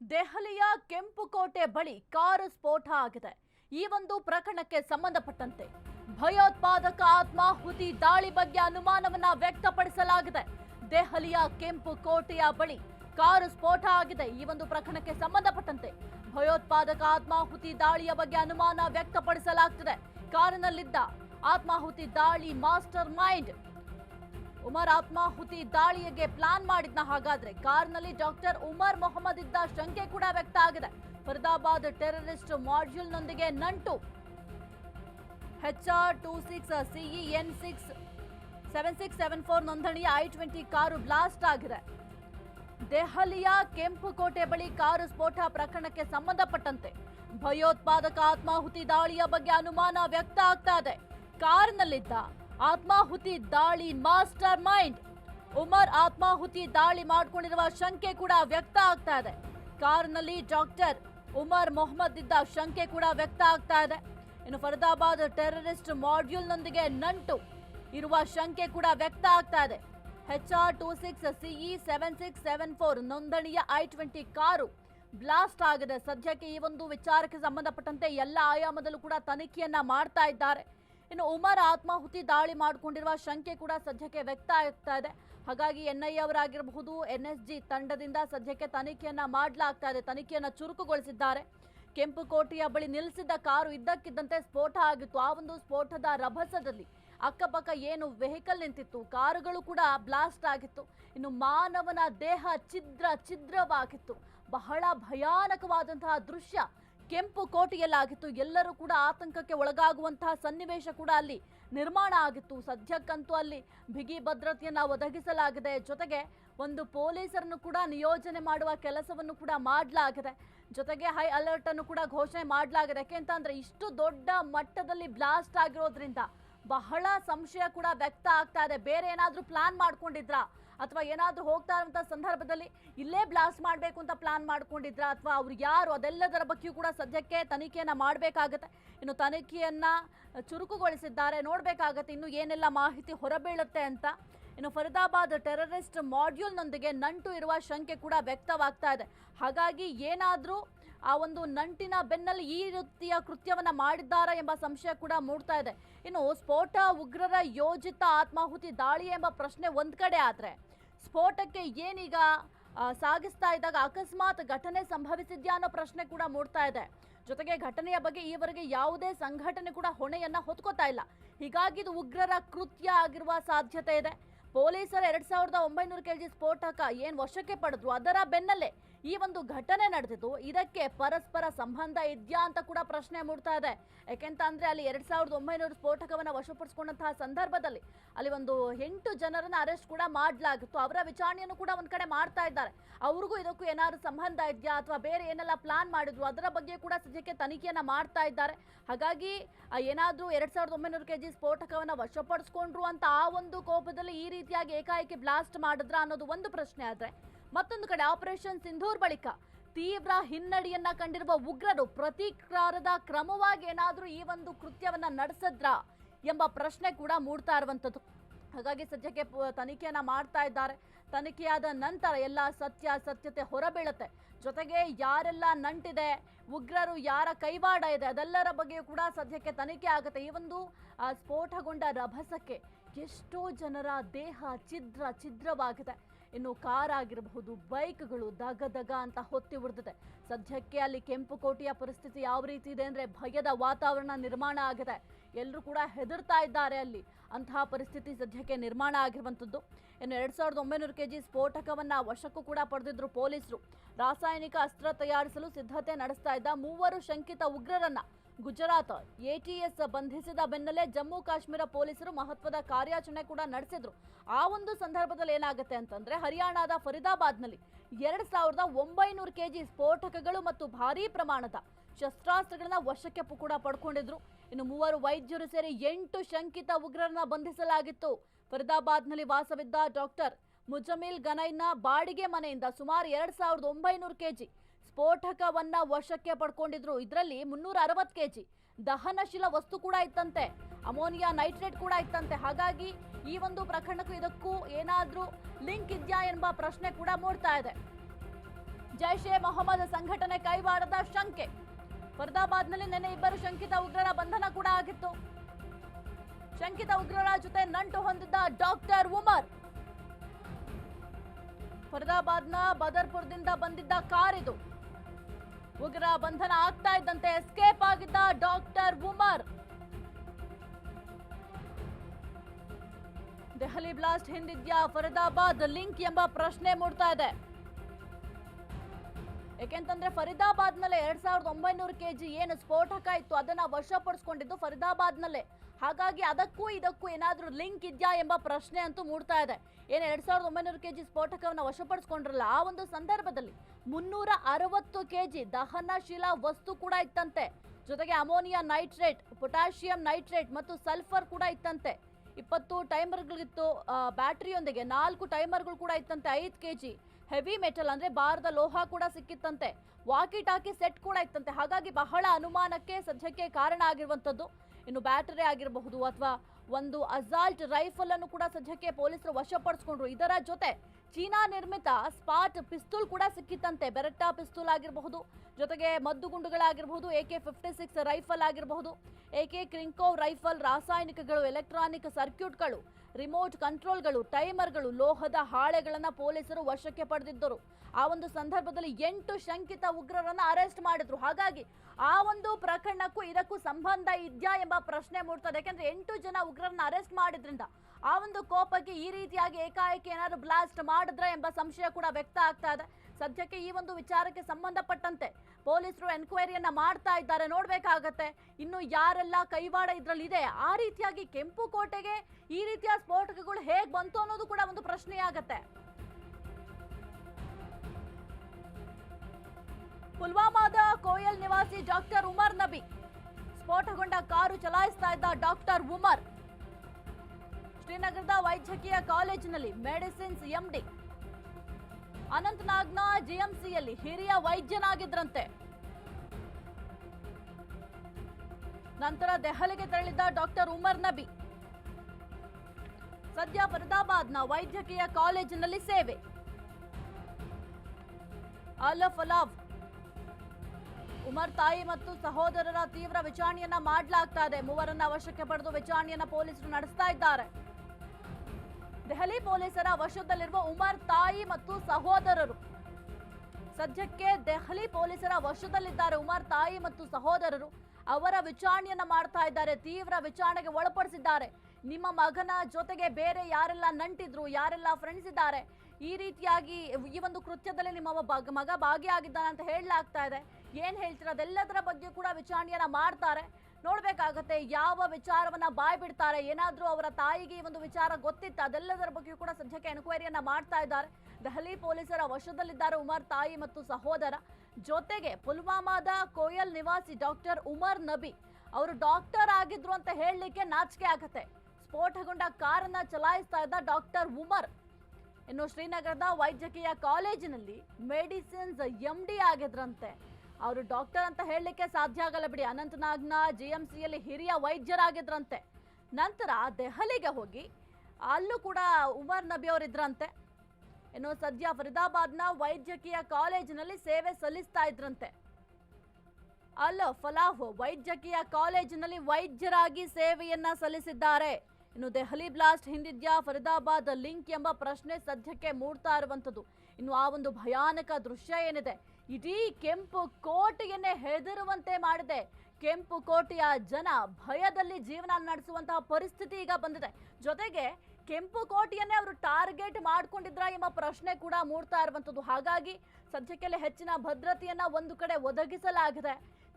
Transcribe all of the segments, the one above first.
ದೆಹಲಿಯ ಕೆಂಪುಕೋಟೆ ಬಳಿ ಕಾರು ಸ್ಫೋಟ ಆಗಿದೆ. ಈ ಒಂದು ಪ್ರಕರಣಕ್ಕೆ ಸಂಬಂಧಪಟ್ಟಂತೆ ಭಯೋತ್ಪಾದಕ ಆತ್ಮಾಹುತಿ ದಾಳಿ ಬಗ್ಗೆ ಅನುಮಾನವನ್ನ ವ್ಯಕ್ತಪಡಿಸಲಾಗಿದೆ. ದೆಹಲಿಯ ಕೆಂಪು ಕೋಟೆಯ ಬಳಿ ಕಾರು ಸ್ಫೋಟ ಆಗಿದೆ. ಈ ಒಂದು ಪ್ರಕರಣಕ್ಕೆ ಸಂಬಂಧಪಟ್ಟಂತೆ ಭಯೋತ್ಪಾದಕ ಆತ್ಮಾಹುತಿ ದಾಳಿಯ ಬಗ್ಗೆ ಅನುಮಾನ ವ್ಯಕ್ತಪಡಿಸಲಾಗ್ತಿದೆ. ಕಾರಿನಲ್ಲಿದ್ದ ಆತ್ಮಾಹುತಿ ದಾಳಿ ಮಾಸ್ಟರ್ ಮೈಂಡ್ ಉಮರ್ ಆತ್ಮಾಹುತಿ ದಾಳಿಯಗೆ ಪ್ಲಾನ್ ಮಾಡಿದ್ನ ಹಾಗಾದ್ರೆ ಕಾರ್ನಲ್ಲಿ ಡಾಕ್ಟರ್ ಉಮರ್ ಮೊಹಮ್ಮದ್ ಇದ್ದ ಶಂಕೆ ಕೂಡ ವ್ಯಕ್ತ ಆಗಿದೆ. ಫರಿದಾಬಾದ್ ಟೆರರಿಸ್ಟ್ ಮಾಡ್ಯೂಲ್ನೊಂದಿಗೆ ನಂಟು. HR two six CE N six, seven six seven four ನೋಂದಣಿಯ ಐ ಟ್ವೆಂಟಿ ಕಾರು ಬ್ಲಾಸ್ಟ್ ಆಗಿದೆ. ದೆಹಲಿಯ ಕೆಂಪುಕೋಟೆ ಬಳಿ ಕಾರು ಸ್ಫೋಟ ಪ್ರಕರಣಕ್ಕೆ ಸಂಬಂಧಪಟ್ಟಂತೆ ಭಯೋತ್ಪಾದಕ ಆತ್ಮಾಹುತಿ ದಾಳಿಯ ಬಗ್ಗೆ ಅನುಮಾನ ವ್ಯಕ್ತ ಆಗ್ತಾ ಇದೆ. ಕಾರಿನಲ್ಲಿದ್ದ ಆತ್ಮಾಹುತಿ ದಾಳಿ ಮಾಸ್ಟರ್ ಮೈಂಡ್. ಉಮರ್ ಆತ್ಮಾಹುತಿ ದಾಳಿ ಮಾಡಿಕೊಂಡಿರುವ ಶಂಕೆ ಕೂಡ ವ್ಯಕ್ತ ಆಗ್ತಾ ಇದೆ. ಕಾರಿನಲ್ಲಿ ಡಾಕ್ಟರ್ ಉಮರ್ ಮೊಹಮ್ಮದ್ ಇದ್ದ ಶಂಕೆ ಕೂಡ ವ್ಯಕ್ತ ಆಗ್ತಾ ಇದೆ. ಇನ್ನು ಫರೀದಾಬಾದ್ ಟೆರರಿಸ್ಟ್ ಮಾಡ್ಯೂಲ್ನೊಂದಿಗೆ ನಂಟು ಇರುವ ಶಂಕೆ ಕೂಡ ವ್ಯಕ್ತ ಆಗ್ತಾ ಇದೆ. HR two six CE seven six seven four ನೋಂದಣಿಯ ಐ ಟ್ವೆಂಟಿ ಕಾರು ಬ್ಲಾಸ್ಟ್ ಆಗಿದೆ. ಸದ್ಯಕ್ಕೆ ಈ ಒಂದು ವಿಚಾರಕ್ಕೆ ಸಂಬಂಧಪಟ್ಟಂತೆ ಎಲ್ಲ ಆಯಾಮದಲ್ಲೂ ಕೂಡ ತನಿಖೆಯನ್ನ ಮಾಡ್ತಾ ಇದ್ದಾರೆ. ಇನ್ನು ಉಮರ್ ಆತ್ಮಾಹುತಿ ದಾಳಿ ಮಾಡಿಕೊಂಡಿರುವ ಶಂಕೆ ಕೂಡ ಸದ್ಯಕ್ಕೆ ವ್ಯಕ್ತ ಆಗ್ತಾ ಇದೆ. ಹಾಗಾಗಿ ಎನ್ಐ ಅವರಾಗಿರಬಹುದು ಎನ್ಎಸ್ಜಿ ತಂಡದಿಂದ ಸದ್ಯಕ್ಕೆ ತನಿಖೆಯನ್ನ ಮಾಡಲಾಗ್ತಾ ಇದೆ, ತನಿಖೆಯನ್ನ ಚುರುಕುಗೊಳಿಸಿದ್ದಾರೆ. ಕೆಂಪುಕೋಟೆಯ ಬಳಿ ನಿಲ್ಲಿಸಿದ್ದ ಕಾರು ಇದ್ದಕ್ಕಿದ್ದಂತೆ ಸ್ಫೋಟ ಆಗಿತ್ತು. ಆ ಒಂದು ಸ್ಫೋಟದ ರಭಸದಲ್ಲಿ ಅಕ್ಕಪಕ್ಕ ಏನು ವೆಹಿಕಲ್ ನಿಂತಿತ್ತು, ಕಾರುಗಳು ಕೂಡ ಬ್ಲಾಸ್ಟ್ ಆಗಿತ್ತು. ಇನ್ನು ಮಾನವನ ದೇಹ ಛಿದ್ರ ಛಿದ್ರವಾಗಿತ್ತು. ಬಹಳ ಭಯಾನಕವಾದಂತಹ ದೃಶ್ಯ ಕೆಂಪು ಕೋಟೆಯಲ್ಲಾಗಿತ್ತು. ಎಲ್ಲರೂ ಕೂಡ ಆತಂಕಕ್ಕೆ ಒಳಗಾಗುವಂತಹ ಸನ್ನಿವೇಶ ಕೂಡ ಅಲ್ಲಿ ನಿರ್ಮಾಣ ಆಗಿತ್ತು. ಸದ್ಯಕ್ಕಂತೂ ಅಲ್ಲಿ ಬಿಗಿ ಭದ್ರತೆಯನ್ನು ಒದಗಿಸಲಾಗಿದೆ. ಜೊತೆಗೆ ಒಂದು ಪೊಲೀಸರನ್ನು ಕೂಡ ನಿಯೋಜನೆ ಮಾಡುವ ಕೆಲಸವನ್ನು ಕೂಡ ಮಾಡಲಾಗಿದೆ. ಜೊತೆಗೆ ಹೈ ಅಲರ್ಟ್ ಅನ್ನು ಕೂಡ ಘೋಷಣೆ ಮಾಡಲಾಗಿದೆ. ಯಾಕೆಂತಂದ್ರೆ ಇಷ್ಟು ದೊಡ್ಡ ಮಟ್ಟದಲ್ಲಿ ಬ್ಲಾಸ್ಟ್ ಆಗಿರೋದ್ರಿಂದ ಬಹಳ ಸಂಶಯ ಕೂಡ ವ್ಯಕ್ತ ಆಗ್ತಾ ಇದೆ. ಬೇರೆ ಏನಾದರೂ ಪ್ಲಾನ್ ಮಾಡ್ಕೊಂಡಿದ್ರಾ? ಅಥವಾ ಏನಾದರೂ ಹೋಗ್ತಾ ಇರುವಂತ ಸಂದರ್ಭದಲ್ಲಿ ಇಲ್ಲೇ ಬ್ಲಾಸ್ಟ್ ಮಾಡಬೇಕು ಅಂತ ಪ್ಲಾನ್ ಮಾಡ್ಕೊಂಡಿದ್ರ ಅಥವಾ ಅವ್ರು ಯಾರು ಅದೆಲ್ಲದರ ಬಗ್ಗೆಯೂ ಕೂಡ ಸದ್ಯಕ್ಕೆ ತನಿಖೆಯನ್ನು ಮಾಡಬೇಕಾಗತ್ತೆ. ಇನ್ನು ತನಿಖೆಯನ್ನು ಚುರುಕುಗೊಳಿಸಿದ್ದಾರೆ. ನೋಡ್ಬೇಕಾಗತ್ತೆ ಇನ್ನು ಏನೆಲ್ಲ ಮಾಹಿತಿ ಹೊರಬೀಳುತ್ತೆ ಅಂತ. ಇನ್ನು ಫರೀದಾಬಾದ್ ಟೆರರಿಸ್ಟ್ ಮಾಡ್ಯೂಲ್ನೊಂದಿಗೆ ನಂಟು ಇರುವ ಶಂಕೆ ಕೂಡ ವ್ಯಕ್ತವಾಗ್ತಾ ಇದೆ. ಹಾಗಾಗಿ ಏನಾದರೂ ಆ ಒಂದು ನಂಟಿನ ಬೆನ್ನಲ್ಲಿ ಈ ರೀತಿಯ ಕೃತ್ಯವನ್ನು ಮಾಡಿದ್ದಾರಾ ಎಂಬ ಸಂಶಯ ಕೂಡ ಮೂಡ್ತಾ ಇದೆ. ಇನ್ನು ಸ್ಫೋಟ ಉಗ್ರರ ಯೋಜಿತ ಆತ್ಮಾಹುತಿ ದಾಳಿ ಎಂಬ ಪ್ರಶ್ನೆ ಒಂದು ಕಡೆ ಆದ್ರೆ ಸ್ಫೋಟಕ್ಕೆ ಏನೀಗ ಸಾಗಿಸ್ತಾ ಇದ್ದಾಗ ಅಕಸ್ಮಾತ್ ಘಟನೆ ಸಂಭವಿಸಿದ್ಯಾ ಅನ್ನೋ ಪ್ರಶ್ನೆ ಕೂಡ ಮೂಡ್ತಾ ಇದೆ. ಜೊತೆಗೆ ಘಟನೆಯ ಬಗ್ಗೆ ಈವರೆಗೆ ಯಾವುದೇ ಸಂಘಟನೆ ಕೂಡ ಹೊಣೆಯನ್ನ ಹೊತ್ಕೋತಾ ಇಲ್ಲ. ಹೀಗಾಗಿ ಇದು ಉಗ್ರರ ಕೃತ್ಯ ಆಗಿರುವ ಸಾಧ್ಯತೆ ಇದೆ. ಪೊಲೀಸರು ಎರಡ್ ಸಾವಿರದ ಒಂಬೈನೂರು ಕೆಜಿ ಸ್ಫೋಟಕ ಏನು ವಶಕ್ಕೆ ಪಡೆದ್ರು ಅದರ ಬೆನ್ನಲ್ಲೇ ಈ ಒಂದು ಘಟನೆ ನಡೆದಿದ್ದು, ಇದಕ್ಕೆ ಪರಸ್ಪರ ಸಂಬಂಧ ಇದೆಯಾ ಅಂತ ಕೂಡ ಪ್ರಶ್ನೆ ಮೂಡ್ತಾ ಇದೆ. ಯಾಕೆಂತ ಅಂದ್ರೆ ಅಲ್ಲಿ ಎರಡ್ ಸಾವಿರದ ಒಂಬೈನೂರು ಸ್ಫೋಟಕವನ್ನ ವಶಪಡಿಸಿಕೊಂಡಂತಹ ಸಂದರ್ಭದಲ್ಲಿ ಅಲ್ಲಿ ಒಂದು ಎಂಟು ಜನರನ್ನ ಅರೆಸ್ಟ್ ಕೂಡ ಮಾಡಲಾಗಿತ್ತು. ಅವರ ವಿಚಾರಣೆಯನ್ನು ಕೂಡ ಒಂದ್ ಕಡೆ ಮಾಡ್ತಾ ಇದ್ದಾರೆ. ಅವ್ರಿಗೂ ಇದಕ್ಕೂ ಏನಾದ್ರು ಸಂಬಂಧ ಇದೆಯಾ ಅಥವಾ ಬೇರೆ ಏನೆಲ್ಲ ಪ್ಲಾನ್ ಮಾಡಿದ್ರು, ಅದರ ಬಗ್ಗೆ ಕೂಡ ಸದ್ಯಕ್ಕೆ ತನಿಖೆಯನ್ನ ಮಾಡ್ತಾ ಇದ್ದಾರೆ. ಹಾಗಾಗಿ ಏನಾದ್ರೂ ಎರಡ್ ಸಾವಿರದ ಒಂಬೈನೂರು ಕೆಜಿ ಸ್ಫೋಟಕವನ್ನ ವಶಪಡಿಸಿಕೊಂಡ್ರು ಅಂತ ಆ ಒಂದು ಕೋಪದಲ್ಲಿ ಈ ರೀತಿಯಾಗಿ ಏಕಾಏಕಿ ಬ್ಲಾಸ್ಟ್ ಮಾಡಿದ್ರ ಅನ್ನೋದು ಒಂದು ಪ್ರಶ್ನೆ ಆದ್ರೆ ಮತ್ತೊಂದು ಕಡೆ ಆಪರೇಷನ್ ಸಿಂಧೂರ್ ಬಳಿಕ ತೀವ್ರ ಹಿನ್ನಡೆಯನ್ನ ಕಂಡಿರುವ ಉಗ್ರರು ಪ್ರತೀಕಾರದ ಕ್ರಮವಾಗಿ ಏನಾದರೂ ಈ ಒಂದು ಕೃತ್ಯವನ್ನ ನಡೆಸಿದ್ರ ಎಂಬ ಪ್ರಶ್ನೆ ಕೂಡ ಮೂಡ್ತಾ ಇರುವಂತದ್ದು ಹಾಗಾಗಿ ಸದ್ಯಕ್ಕೆ ತನಿಖೆಯನ್ನ ಮಾಡ್ತಾ ಇದ್ದಾರೆ. ತನಿಖೆಯಾದ ನಂತರ ಎಲ್ಲ ಸತ್ಯ ಸತ್ಯತೆ ಹೊರಬೀಳುತ್ತೆ. ಜೊತೆಗೆ ಯಾರೆಲ್ಲ ನಂಟಿದೆ, ಉಗ್ರರು ಯಾರ ಕೈವಾಡ ಇದೆ, ಅದೆಲ್ಲರ ಬಗ್ಗೆಯೂ ಕೂಡ ಸದ್ಯಕ್ಕೆ ತನಿಖೆ ಆಗುತ್ತೆ. ಈ ಒಂದು ಸ್ಫೋಟಗೊಂಡ ರಭಸಕ್ಕೆ ಎಷ್ಟೋ ಜನರ ದೇಹ ಛಿದ್ರ ಛಿದ್ರವಾಗಿದೆ. ಇನ್ನು ಕಾರ್ ಆಗಿರಬಹುದು, ಬೈಕ್ಗಳು ದಗ ದಗ ಅಂತ ಹೊತ್ತಿ ಉಳಿದಿದೆ ಸದ್ಯಕ್ಕೆ ಅಲ್ಲಿ ಕೆಂಪು ಕೋಟೆಯ ಪರಿಸ್ಥಿತಿ ಯಾವ ರೀತಿ ಇದೆ ಅಂದ್ರೆ ಭಯದ ವಾತಾವರಣ ನಿರ್ಮಾಣ ಆಗಿದೆ. ಎಲ್ಲರೂ ಕೂಡ ಹೆದರ್ತಾ ಇದ್ದಾರೆ ಅಲ್ಲಿ. ಅಂತಹ ಪರಿಸ್ಥಿತಿ ಸದ್ಯಕ್ಕೆ ನಿರ್ಮಾಣ ಆಗಿರುವಂಥದ್ದು. ಇನ್ನು ಎರಡ್ ಸಾವಿರದ ಒಂಬೈನೂರು ಕೆಜಿ ಸ್ಫೋಟಕವನ್ನ ವಶಕ್ಕೂ ಕೂಡ ಪಡೆದಿದ್ರು ಪೊಲೀಸರು. ರಾಸಾಯನಿಕ ಅಸ್ತ್ರ ತಯಾರಿಸಲು ಸಿದ್ಧತೆ ನಡೆಸ್ತಾ ಇದ್ದ ಮೂವರು ಶಂಕಿತ ಉಗ್ರರನ್ನ ಗುಜರಾತ್ ಎಟಿಎಸ್ ಬಂಧಿಸಿದ ಬೆನ್ನಲ್ಲೇ ಜಮ್ಮು ಕಾಶ್ಮೀರ ಪೊಲೀಸರು ಮಹತ್ವದ ಕಾರ್ಯಾಚರಣೆ ಕೂಡ ನಡೆಸಿದ್ರು. ಆ ಒಂದು ಸಂದರ್ಭದಲ್ಲಿ ಏನಾಗುತ್ತೆ ಅಂತಂದ್ರೆ, ಹರಿಯಾಣದ ಫರಿದಾಬಾದ್ನಲ್ಲಿ ಎರಡ್ ಸಾವಿರದ ಒಂಬೈನೂರು ಕೆಜಿ ಸ್ಫೋಟಕಗಳು ಮತ್ತು ಭಾರೀ ಪ್ರಮಾಣದ ಶಸ್ತ್ರಾಸ್ತ್ರಗಳನ್ನ ವಶಕ್ಕೆ ಕೂಡ ಪಡ್ಕೊಂಡಿದ್ರು. ಇನ್ನು ಮೂವರು ವೈದ್ಯರು ಸೇರಿ ಎಂಟು ಶಂಕಿತ ಉಗ್ರರನ್ನ ಬಂಧಿಸಲಾಗಿತ್ತು. ಫರಿದಾಬಾದ್ನಲ್ಲಿ ವಾಸವಿದ್ದ ಡಾಕ್ಟರ್ ಮುಜಮಿಲ್ ಗನೈನ ಬಾಡಿಗೆ ಮನೆಯಿಂದ ಸುಮಾರು ಎರಡ್ ಸಾವಿರದ ಒಂಬೈನೂರು ಕೆಜಿ ಸ್ಫೋಟಕವನ್ನ ವಶಕ್ಕೆ ಪಡ್ಕೊಂಡಿದ್ರು. ಇದರಲ್ಲಿ ಮುನ್ನೂರ ಅರವತ್ತು ಕೆಜಿ. ದಹನಶೀಲ ವಸ್ತು ಕೂಡ ಇತ್ತಂತೆ. ಅಮೋನಿಯಾ ನೈಟ್ರೇಟ್ ಕೂಡ ಇತ್ತಂತೆ. ಹಾಗಾಗಿ ಈ ಒಂದು ಪ್ರಕರಣಕ್ಕೂ ಇದಕ್ಕೂ ಏನಾದರೂ ಲಿಂಕ್ ಇದೆಯಾ ಎಂಬ ಪ್ರಶ್ನೆ ಕೂಡ ಮೂಡ್ತಾ ಇದೆ. ಜೈಷ್ ಎ ಮೊಹಮ್ಮದ್ ಸಂಘಟನೆ ಕೈವಾಡದ ಶಂಕೆ. ಫರ್ದಾಬಾದ್ನಲ್ಲಿ ನಿನ್ನೆ ಇಬ್ಬರು ಶಂಕಿತ ಉಗ್ರರ ಬಂಧನ ಕೂಡ ಆಗಿತ್ತು. ಶಂಕಿತ ಉಗ್ರರ ಜೊತೆ ನಂಟು ಹೊಂದಿದ್ದ ಡಾಕ್ಟರ್ ಉಮರ್. ಫರಿದಾಬಾದ್ನ ಬದರ್ಪುರದಿಂದ ಬಂದಿದ್ದ ಕಾರ್ ಇದು ಉಗ್ರ ಬಂಧನ ಆಗ್ತಾ ಇದ್ದಂತೆ ಎಸ್ಕೇಪ್ ಆಗಿದ್ದ ಡಾಕ್ಟರ್ ಉಮರ್ ದೆಹಲಿ ಬ್ಲಾಸ್ಟ್ ಹಿಂದಿದ್ಯಾ ಫರಿದಾಬಾದ್? ಲಿಂಕ್ ಎಂಬ ಪ್ರಶ್ನೆ ಮೂಡ್ತಾ ಇದೆ. ಏಕೆಂತಂದ್ರೆ ಫರಿದಾಬಾದ್ನಲ್ಲಿ ಎರಡ್ ಸಾವಿರದ ಒಂಬೈನೂರು ಕೆಜಿ ಏನು ಸ್ಫೋಟಕ ಇತ್ತು, ಅದನ್ನ ವಶಪಡಿಸಿಕೊಂಡಿದ್ದು ಫರಿದಾಬಾದ್ ನಲ್ಲೇ ಹಾಗಾಗಿ ಅದಕ್ಕೂ ಇದಕ್ಕೂ ಏನಾದ್ರೂ ಲಿಂಕ್ ಇದೆಯಾ ಎಂಬ ಪ್ರಶ್ನೆ ಅಂತೂ ಮೂಡ್ತಾ ಇದೆ. ಏನು ಎರಡ್ ಸಾವಿರದ ಒಂಬೈನೂರು ಕೆಜಿ ಸ್ಫೋಟಕವನ್ನ ವಶಪಡಿಸಿಕೊಂಡ್ರಲ್ಲ, ಆ ಒಂದು ಸಂದರ್ಭದಲ್ಲಿ ಮುನ್ನೂರ ಅರವತ್ತು ಕೆಜಿ ದಹನಶೀಲ ವಸ್ತು ಕೂಡ ಇತ್ತಂತೆ. ಜೊತೆಗೆ ಅಮೋನಿಯಾ ನೈಟ್ರೇಟ್, ಪೊಟ್ಯಾಷಿಯಂ ನೈಟ್ರೇಟ್ ಮತ್ತು ಸಲ್ಫರ್ ಕೂಡ ಇತ್ತಂತೆ. ಇಪ್ಪತ್ತು ಟೈಮರ್ಗಳಿತ್ತು ಬ್ಯಾಟ್ರಿಯೊಂದಿಗೆ ನಾಲ್ಕು ಟೈಮರ್ಗಳು ಕೂಡ ಇತ್ತಂತೆ, ಐದು ಕೆ ಜಿ ಹೆವಿ ಮೆಟಲ್ ಅಂದರೆ ಭಾರದ ಲೋಹ ಕೂಡ ಸಿಕ್ಕಿತ್ತಂತೆ. ವಾಕಿ ಟಾಕಿ ಸೆಟ್ ಕೂಡ ಇತ್ತಂತೆ. ಹಾಗಾಗಿ ಬಹಳ ಅನುಮಾನಕ್ಕೆ ಸದ್ಯಕ್ಕೆ ಕಾರಣ ಆಗಿರುವಂಥದ್ದು. ಇನ್ನು ಬ್ಯಾಟರಿ ಆಗಿರಬಹುದು ಅಥವಾ ಒಂದು ಅಸಾಲ್ಟ್ ರೈಫಲ್ ಅನ್ನು ಕೂಡ ಸದ್ಯಕ್ಕೆ ಪೊಲೀಸರು ವಶಪಡಿಸಿಕೊಂಡ್ರು. ಇದರ ಜೊತೆ ಚೀನಾ ನಿರ್ಮಿತ ಸ್ಪಾಟ್ ಪಿಸ್ತೂಲ್ ಕೂಡ ಸಿಕ್ಕಿತ್ತಂತೆ. ಬೆರೆಟ್ಟಾ ಪಿಸ್ತೂಲ್ ಆಗಿರಬಹುದು, ಜೊತೆಗೆ ಮದ್ದುಗುಂಡುಗಳಾಗಿರಬಹುದು A K fifty six rifle ಆಗಿರಬಹುದು ಎ ಕೆ ಕ್ರಿಂಕೋ ರೈಫಲ್ ರಾಸಾಯನಿಕಗಳು, ಎಲೆಕ್ಟ್ರಾನಿಕ್ ಸರ್ಕ್ಯೂಟ್ಗಳು ರಿಮೋಟ್ ಕಂಟ್ರೋಲ್ಗಳು, ಟೈಮರ್ಗಳು, ಲೋಹದ ಹಾಳೆಗಳನ್ನು ಪೊಲೀಸರು ವಶಕ್ಕೆ ಪಡೆದಿದ್ದರು. ಆ ಒಂದು ಸಂದರ್ಭದಲ್ಲಿ ಎಂಟು ಶಂಕಿತ ಉಗ್ರರನ್ನು ಅರೆಸ್ಟ್ ಮಾಡಿದ್ರು. ಹಾಗಾಗಿ ಆ ಒಂದು ಪ್ರಕರಣಕ್ಕೂ ಇದಕ್ಕೂ ಸಂಬಂಧ ಇದೆಯಾ ಎಂಬ ಪ್ರಶ್ನೆ ಮೂಡ್ತದೆ. ಯಾಕೆಂದ್ರೆ ಎಂಟು ಜನ ಉಗ್ರರನ್ನ ಅರೆಸ್ಟ್ ಮಾಡಿದ್ರಿಂದ ಆ ಒಂದು ಕೋಪಕ್ಕೆ ಈ ರೀತಿಯಾಗಿ ಏಕಾಏಕಿ ಏನಾದ್ರು ಬ್ಲಾಸ್ಟ್ ಮಾಡಿದ್ರ ಎಂಬ ಸಂಶಯ ಕೂಡ ವ್ಯಕ್ತ ಆಗ್ತಾ ಇದೆ. ಸದ್ಯಕ್ಕೆ ಈ ಒಂದು ವಿಚಾರಕ್ಕೆ ಸಂಬಂಧಪಟ್ಟಂತೆ ಪೊಲೀಸರು ಎನ್ಕ್ವೈರಿಯನ್ನ ಮಾಡ್ತಾ ಇದ್ದಾರೆ, ನೋಡ್ಬೇಕಾಗತ್ತೆ. ಇನ್ನು ಯಾರೆಲ್ಲ ಕೈವಾಡ ಇದ್ರಲ್ಲಿ ಇದೆ ಆ ರೀತಿಯಾಗಿ ಕೆಂಪು ಕೋಟೆಗೆ ಈ ರೀತಿಯ ಸ್ಫೋಟಕಗಳು ಹೇಗೆ ಬಂತು ಅನ್ನೋದು ಕೂಡ ಒಂದು ಪ್ರಶ್ನೆಯಾಗತ್ತೆ. ಪುಲ್ವಾಮಾದ ಕೋಯಲ್ ನಿವಾಸಿ ಡಾಕ್ಟರ್ ಉಮರ್ ನಬಿ ಸ್ಫೋಟಗೊಂಡ ಕಾರು ಚಲಾಯಿಸ್ತಾ ಇದ್ದ ಡಾಕ್ಟರ್ ಉಮರ್ ಶ್ರೀನಗರದ ವೈದ್ಯಕೀಯ ಕಾಲೇಜಿನಲ್ಲಿ ಮೆಡಿಸಿನ್ಸ್ ಎಂಡಿ ಅನಂತನಾಗ್ನ ಜಿಎಂಸಿಯಲ್ಲಿ ಹಿರಿಯ ವೈದ್ಯನಾಗಿದ್ರಂತೆ. ನಂತರ ದೆಹಲಿಗೆ ತೆರಳಿದ್ದ ಡಾಕ್ಟರ್ ಉಮರ್ ನಬಿ. ಸದ್ಯ ಫರಿದಾಬಾದ್ನ ವೈದ್ಯಕೀಯ ಕಾಲೇಜಿನಲ್ಲಿ ಸೇವೆ. ಅಲ್ ಅಲಾಫ್ ಉಮರ್ ತಾಯಿ ಮತ್ತು ಸಹೋದರರ ತೀವ್ರ ವಿಚಾರಣೆಯನ್ನ ಮಾಡಲಾಗ್ತಾ ಇದೆ. ಮೂವರನ್ನ ವಶಕ್ಕೆ ಪಡೆದು ವಿಚಾರಣೆಯನ್ನ ಪೊಲೀಸರು ನಡೆಸ್ತಾ ಇದ್ದಾರೆ. ದೆಹಲಿ ಪೊಲೀಸರ ವಶದಲ್ಲಿರುವ ಉಮರ್ ತಾಯಿ ಮತ್ತು ಸಹೋದರರು. ಸದ್ಯಕ್ಕೆ ದೆಹಲಿ ಪೊಲೀಸರ ವಶದಲ್ಲಿದ್ದಾರೆ ಉಮರ್ ತಾಯಿ ಮತ್ತು ಸಹೋದರರು. ಅವರ ವಿಚಾರಣೆಯನ್ನ ಮಾಡ್ತಾ ಇದ್ದಾರೆ, ತೀವ್ರ ವಿಚಾರಣೆಗೆ ಒಳಪಡಿಸಿದ್ದಾರೆ. ನಿಮ್ಮ ಮಗನ ಜೊತೆಗೆ ಬೇರೆ ಯಾರೆಲ್ಲ ನಂಟಿದ್ರು, ಯಾರೆಲ್ಲ ಫ್ರೆಂಡ್ಸ್ ಇದ್ದಾರೆ, ಈ ರೀತಿಯಾಗಿ ಈ ಒಂದು ಕೃತ್ಯದಲ್ಲಿ ನಿಮ್ಮ ಮಗ ಭಾಗಿಯಾಗಿದ್ದಾನೆ ಅಂತ ಹೇಳಲಾಗ್ತಾ ಇದೆ. ಏನ್ ಹೇಳ್ತೀರಾ? ಅದೆಲ್ಲದರ ಬಗ್ಗೆ ಕೂಡ ವಿಚಾರಣೆಯನ್ನ ಮಾಡ್ತಾರೆ. ನೋಡ್ಬೇಕಾಗತ್ತೆ ಯಾವ ವಿಚಾರವನ್ನ ಬಾಯ್ ಬಿಡ್ತಾರೆ. ಏನಾದ್ರೂ ಅವರ ತಾಯಿಗೆ ಈ ಒಂದು ವಿಚಾರ ಗೊತ್ತಿತ್ತು, ಅದೆಲ್ಲದರ ಬಗ್ಗೆ ಕೂಡ ಸದ್ಯಕ್ಕೆ ಎನ್ಕ್ವೈರಿಯನ್ನ ಮಾಡ್ತಾ ಇದ್ದಾರೆ. ದೆಹಲಿ ಪೊಲೀಸರ ವಶದಲ್ಲಿದ್ದಾರೆ ಉಮರ್ ತಾಯಿ ಮತ್ತು ಸಹೋದರ. ಜೊತೆಗೆ ಪುಲ್ವಾಮಾದ ಕೋಯಲ್ ನಿವಾಸಿ ಡಾಕ್ಟರ್ ಉಮರ್ ನಬಿ, ಅವರು ಡಾಕ್ಟರ್ ಆಗಿದ್ರು ಅಂತ ಹೇಳಲಿಕ್ಕೆ ನಾಚಿಕೆ ಆಗತ್ತೆ. ಸ್ಫೋಟಗೊಂಡ ಕಾರನ್ನ ಚಲಾಯಿಸ್ತಾ ಇದ್ದ ಡಾಕ್ಟರ್ ಉಮರ್. ಇನ್ನು ಶ್ರೀನಗರದ ವೈದ್ಯಕೀಯ ಕಾಲೇಜಿನಲ್ಲಿ ಮೆಡಿಸಿನ್ಸ್ ಎಂ ಡಿ ಆಗಿದ್ರಂತೆ. ಅವರು ಡಾಕ್ಟರ್ ಅಂತ ಹೇಳಲಿಕ್ಕೆ ಸಾಧ್ಯ ಆಗಲ್ಲ ಬಿಡಿ. ಅನಂತನಾಗ್ನ ಜಿ ಎಂ ಸಿಯಲ್ಲಿ ಹಿರಿಯ ವೈದ್ಯರಾಗಿದ್ರಂತೆ. ನಂತರ ದೆಹಲಿಗೆ ಹೋಗಿ ಅಲ್ಲೂ ಕೂಡ ಉಮರ್ ನಬಿ ಅವರಿದ್ರಂತೆ. ಇನ್ನು ಸದ್ಯ ಫರೀದಾಬಾದ್ನ ವೈದ್ಯಕೀಯ ಕಾಲೇಜಿನಲ್ಲಿ ಸೇವೆ ಸಲ್ಲಿಸ್ತಾ ಇದ್ರಂತೆ. ಅಲ್ಲೋ ಫಲಾಹ್ ವೈದ್ಯಕೀಯ ಕಾಲೇಜಿನಲ್ಲಿ ವೈದ್ಯರಾಗಿ ಸೇವೆಯನ್ನ ಸಲ್ಲಿಸಿದ್ದಾರೆ. ಇನ್ನು ದೆಹಲಿ ಬ್ಲಾಸ್ಟ್ ಹಿಂದಿದ್ಯಾ ಫರೀದಾಬಾದ್ ಲಿಂಕ್ ಎಂಬ ಪ್ರಶ್ನೆ ಸದ್ಯಕ್ಕೆ ಮೂಡ್ತಾ ಇರುವಂಥದ್ದು. ಇನ್ನು ಆ ಒಂದು ಭಯಾನಕ ದೃಶ್ಯ ಏನಿದೆ? ಇಡೀ ಕೆಂಪು ಕೋಟೆಯನ್ನೇ ಹೆದರುವಂತೆ ಮಾಡಿದೆ. ಕೆಂಪು ಕೋಟೆಯ ಜನ ಭಯದಲ್ಲಿ ಜೀವನ ನಡೆಸುವಂತಹ ಪರಿಸ್ಥಿತಿ ಈಗ ಬಂದಿದೆ. ಜೊತೆಗೆ ಕೆಂಪು ಕೋಟೆಯನ್ನೇ ಅವರು ಟಾರ್ಗೆಟ್ ಮಾಡ್ಕೊಂಡಿದ್ರ ಎಂಬ ಪ್ರಶ್ನೆ ಕೂಡ ಮೂಡ್ತಾ ಇರುವಂಥದ್ದು ಹಾಗಾಗಿ ಸದ್ಯಕ್ಕೆ ಅಲ್ಲಿ ಹೆಚ್ಚಿನ ಭದ್ರತೆಯನ್ನ ಒಂದು ಕಡೆ ಒದಗಿಸಲಾಗಿದೆ.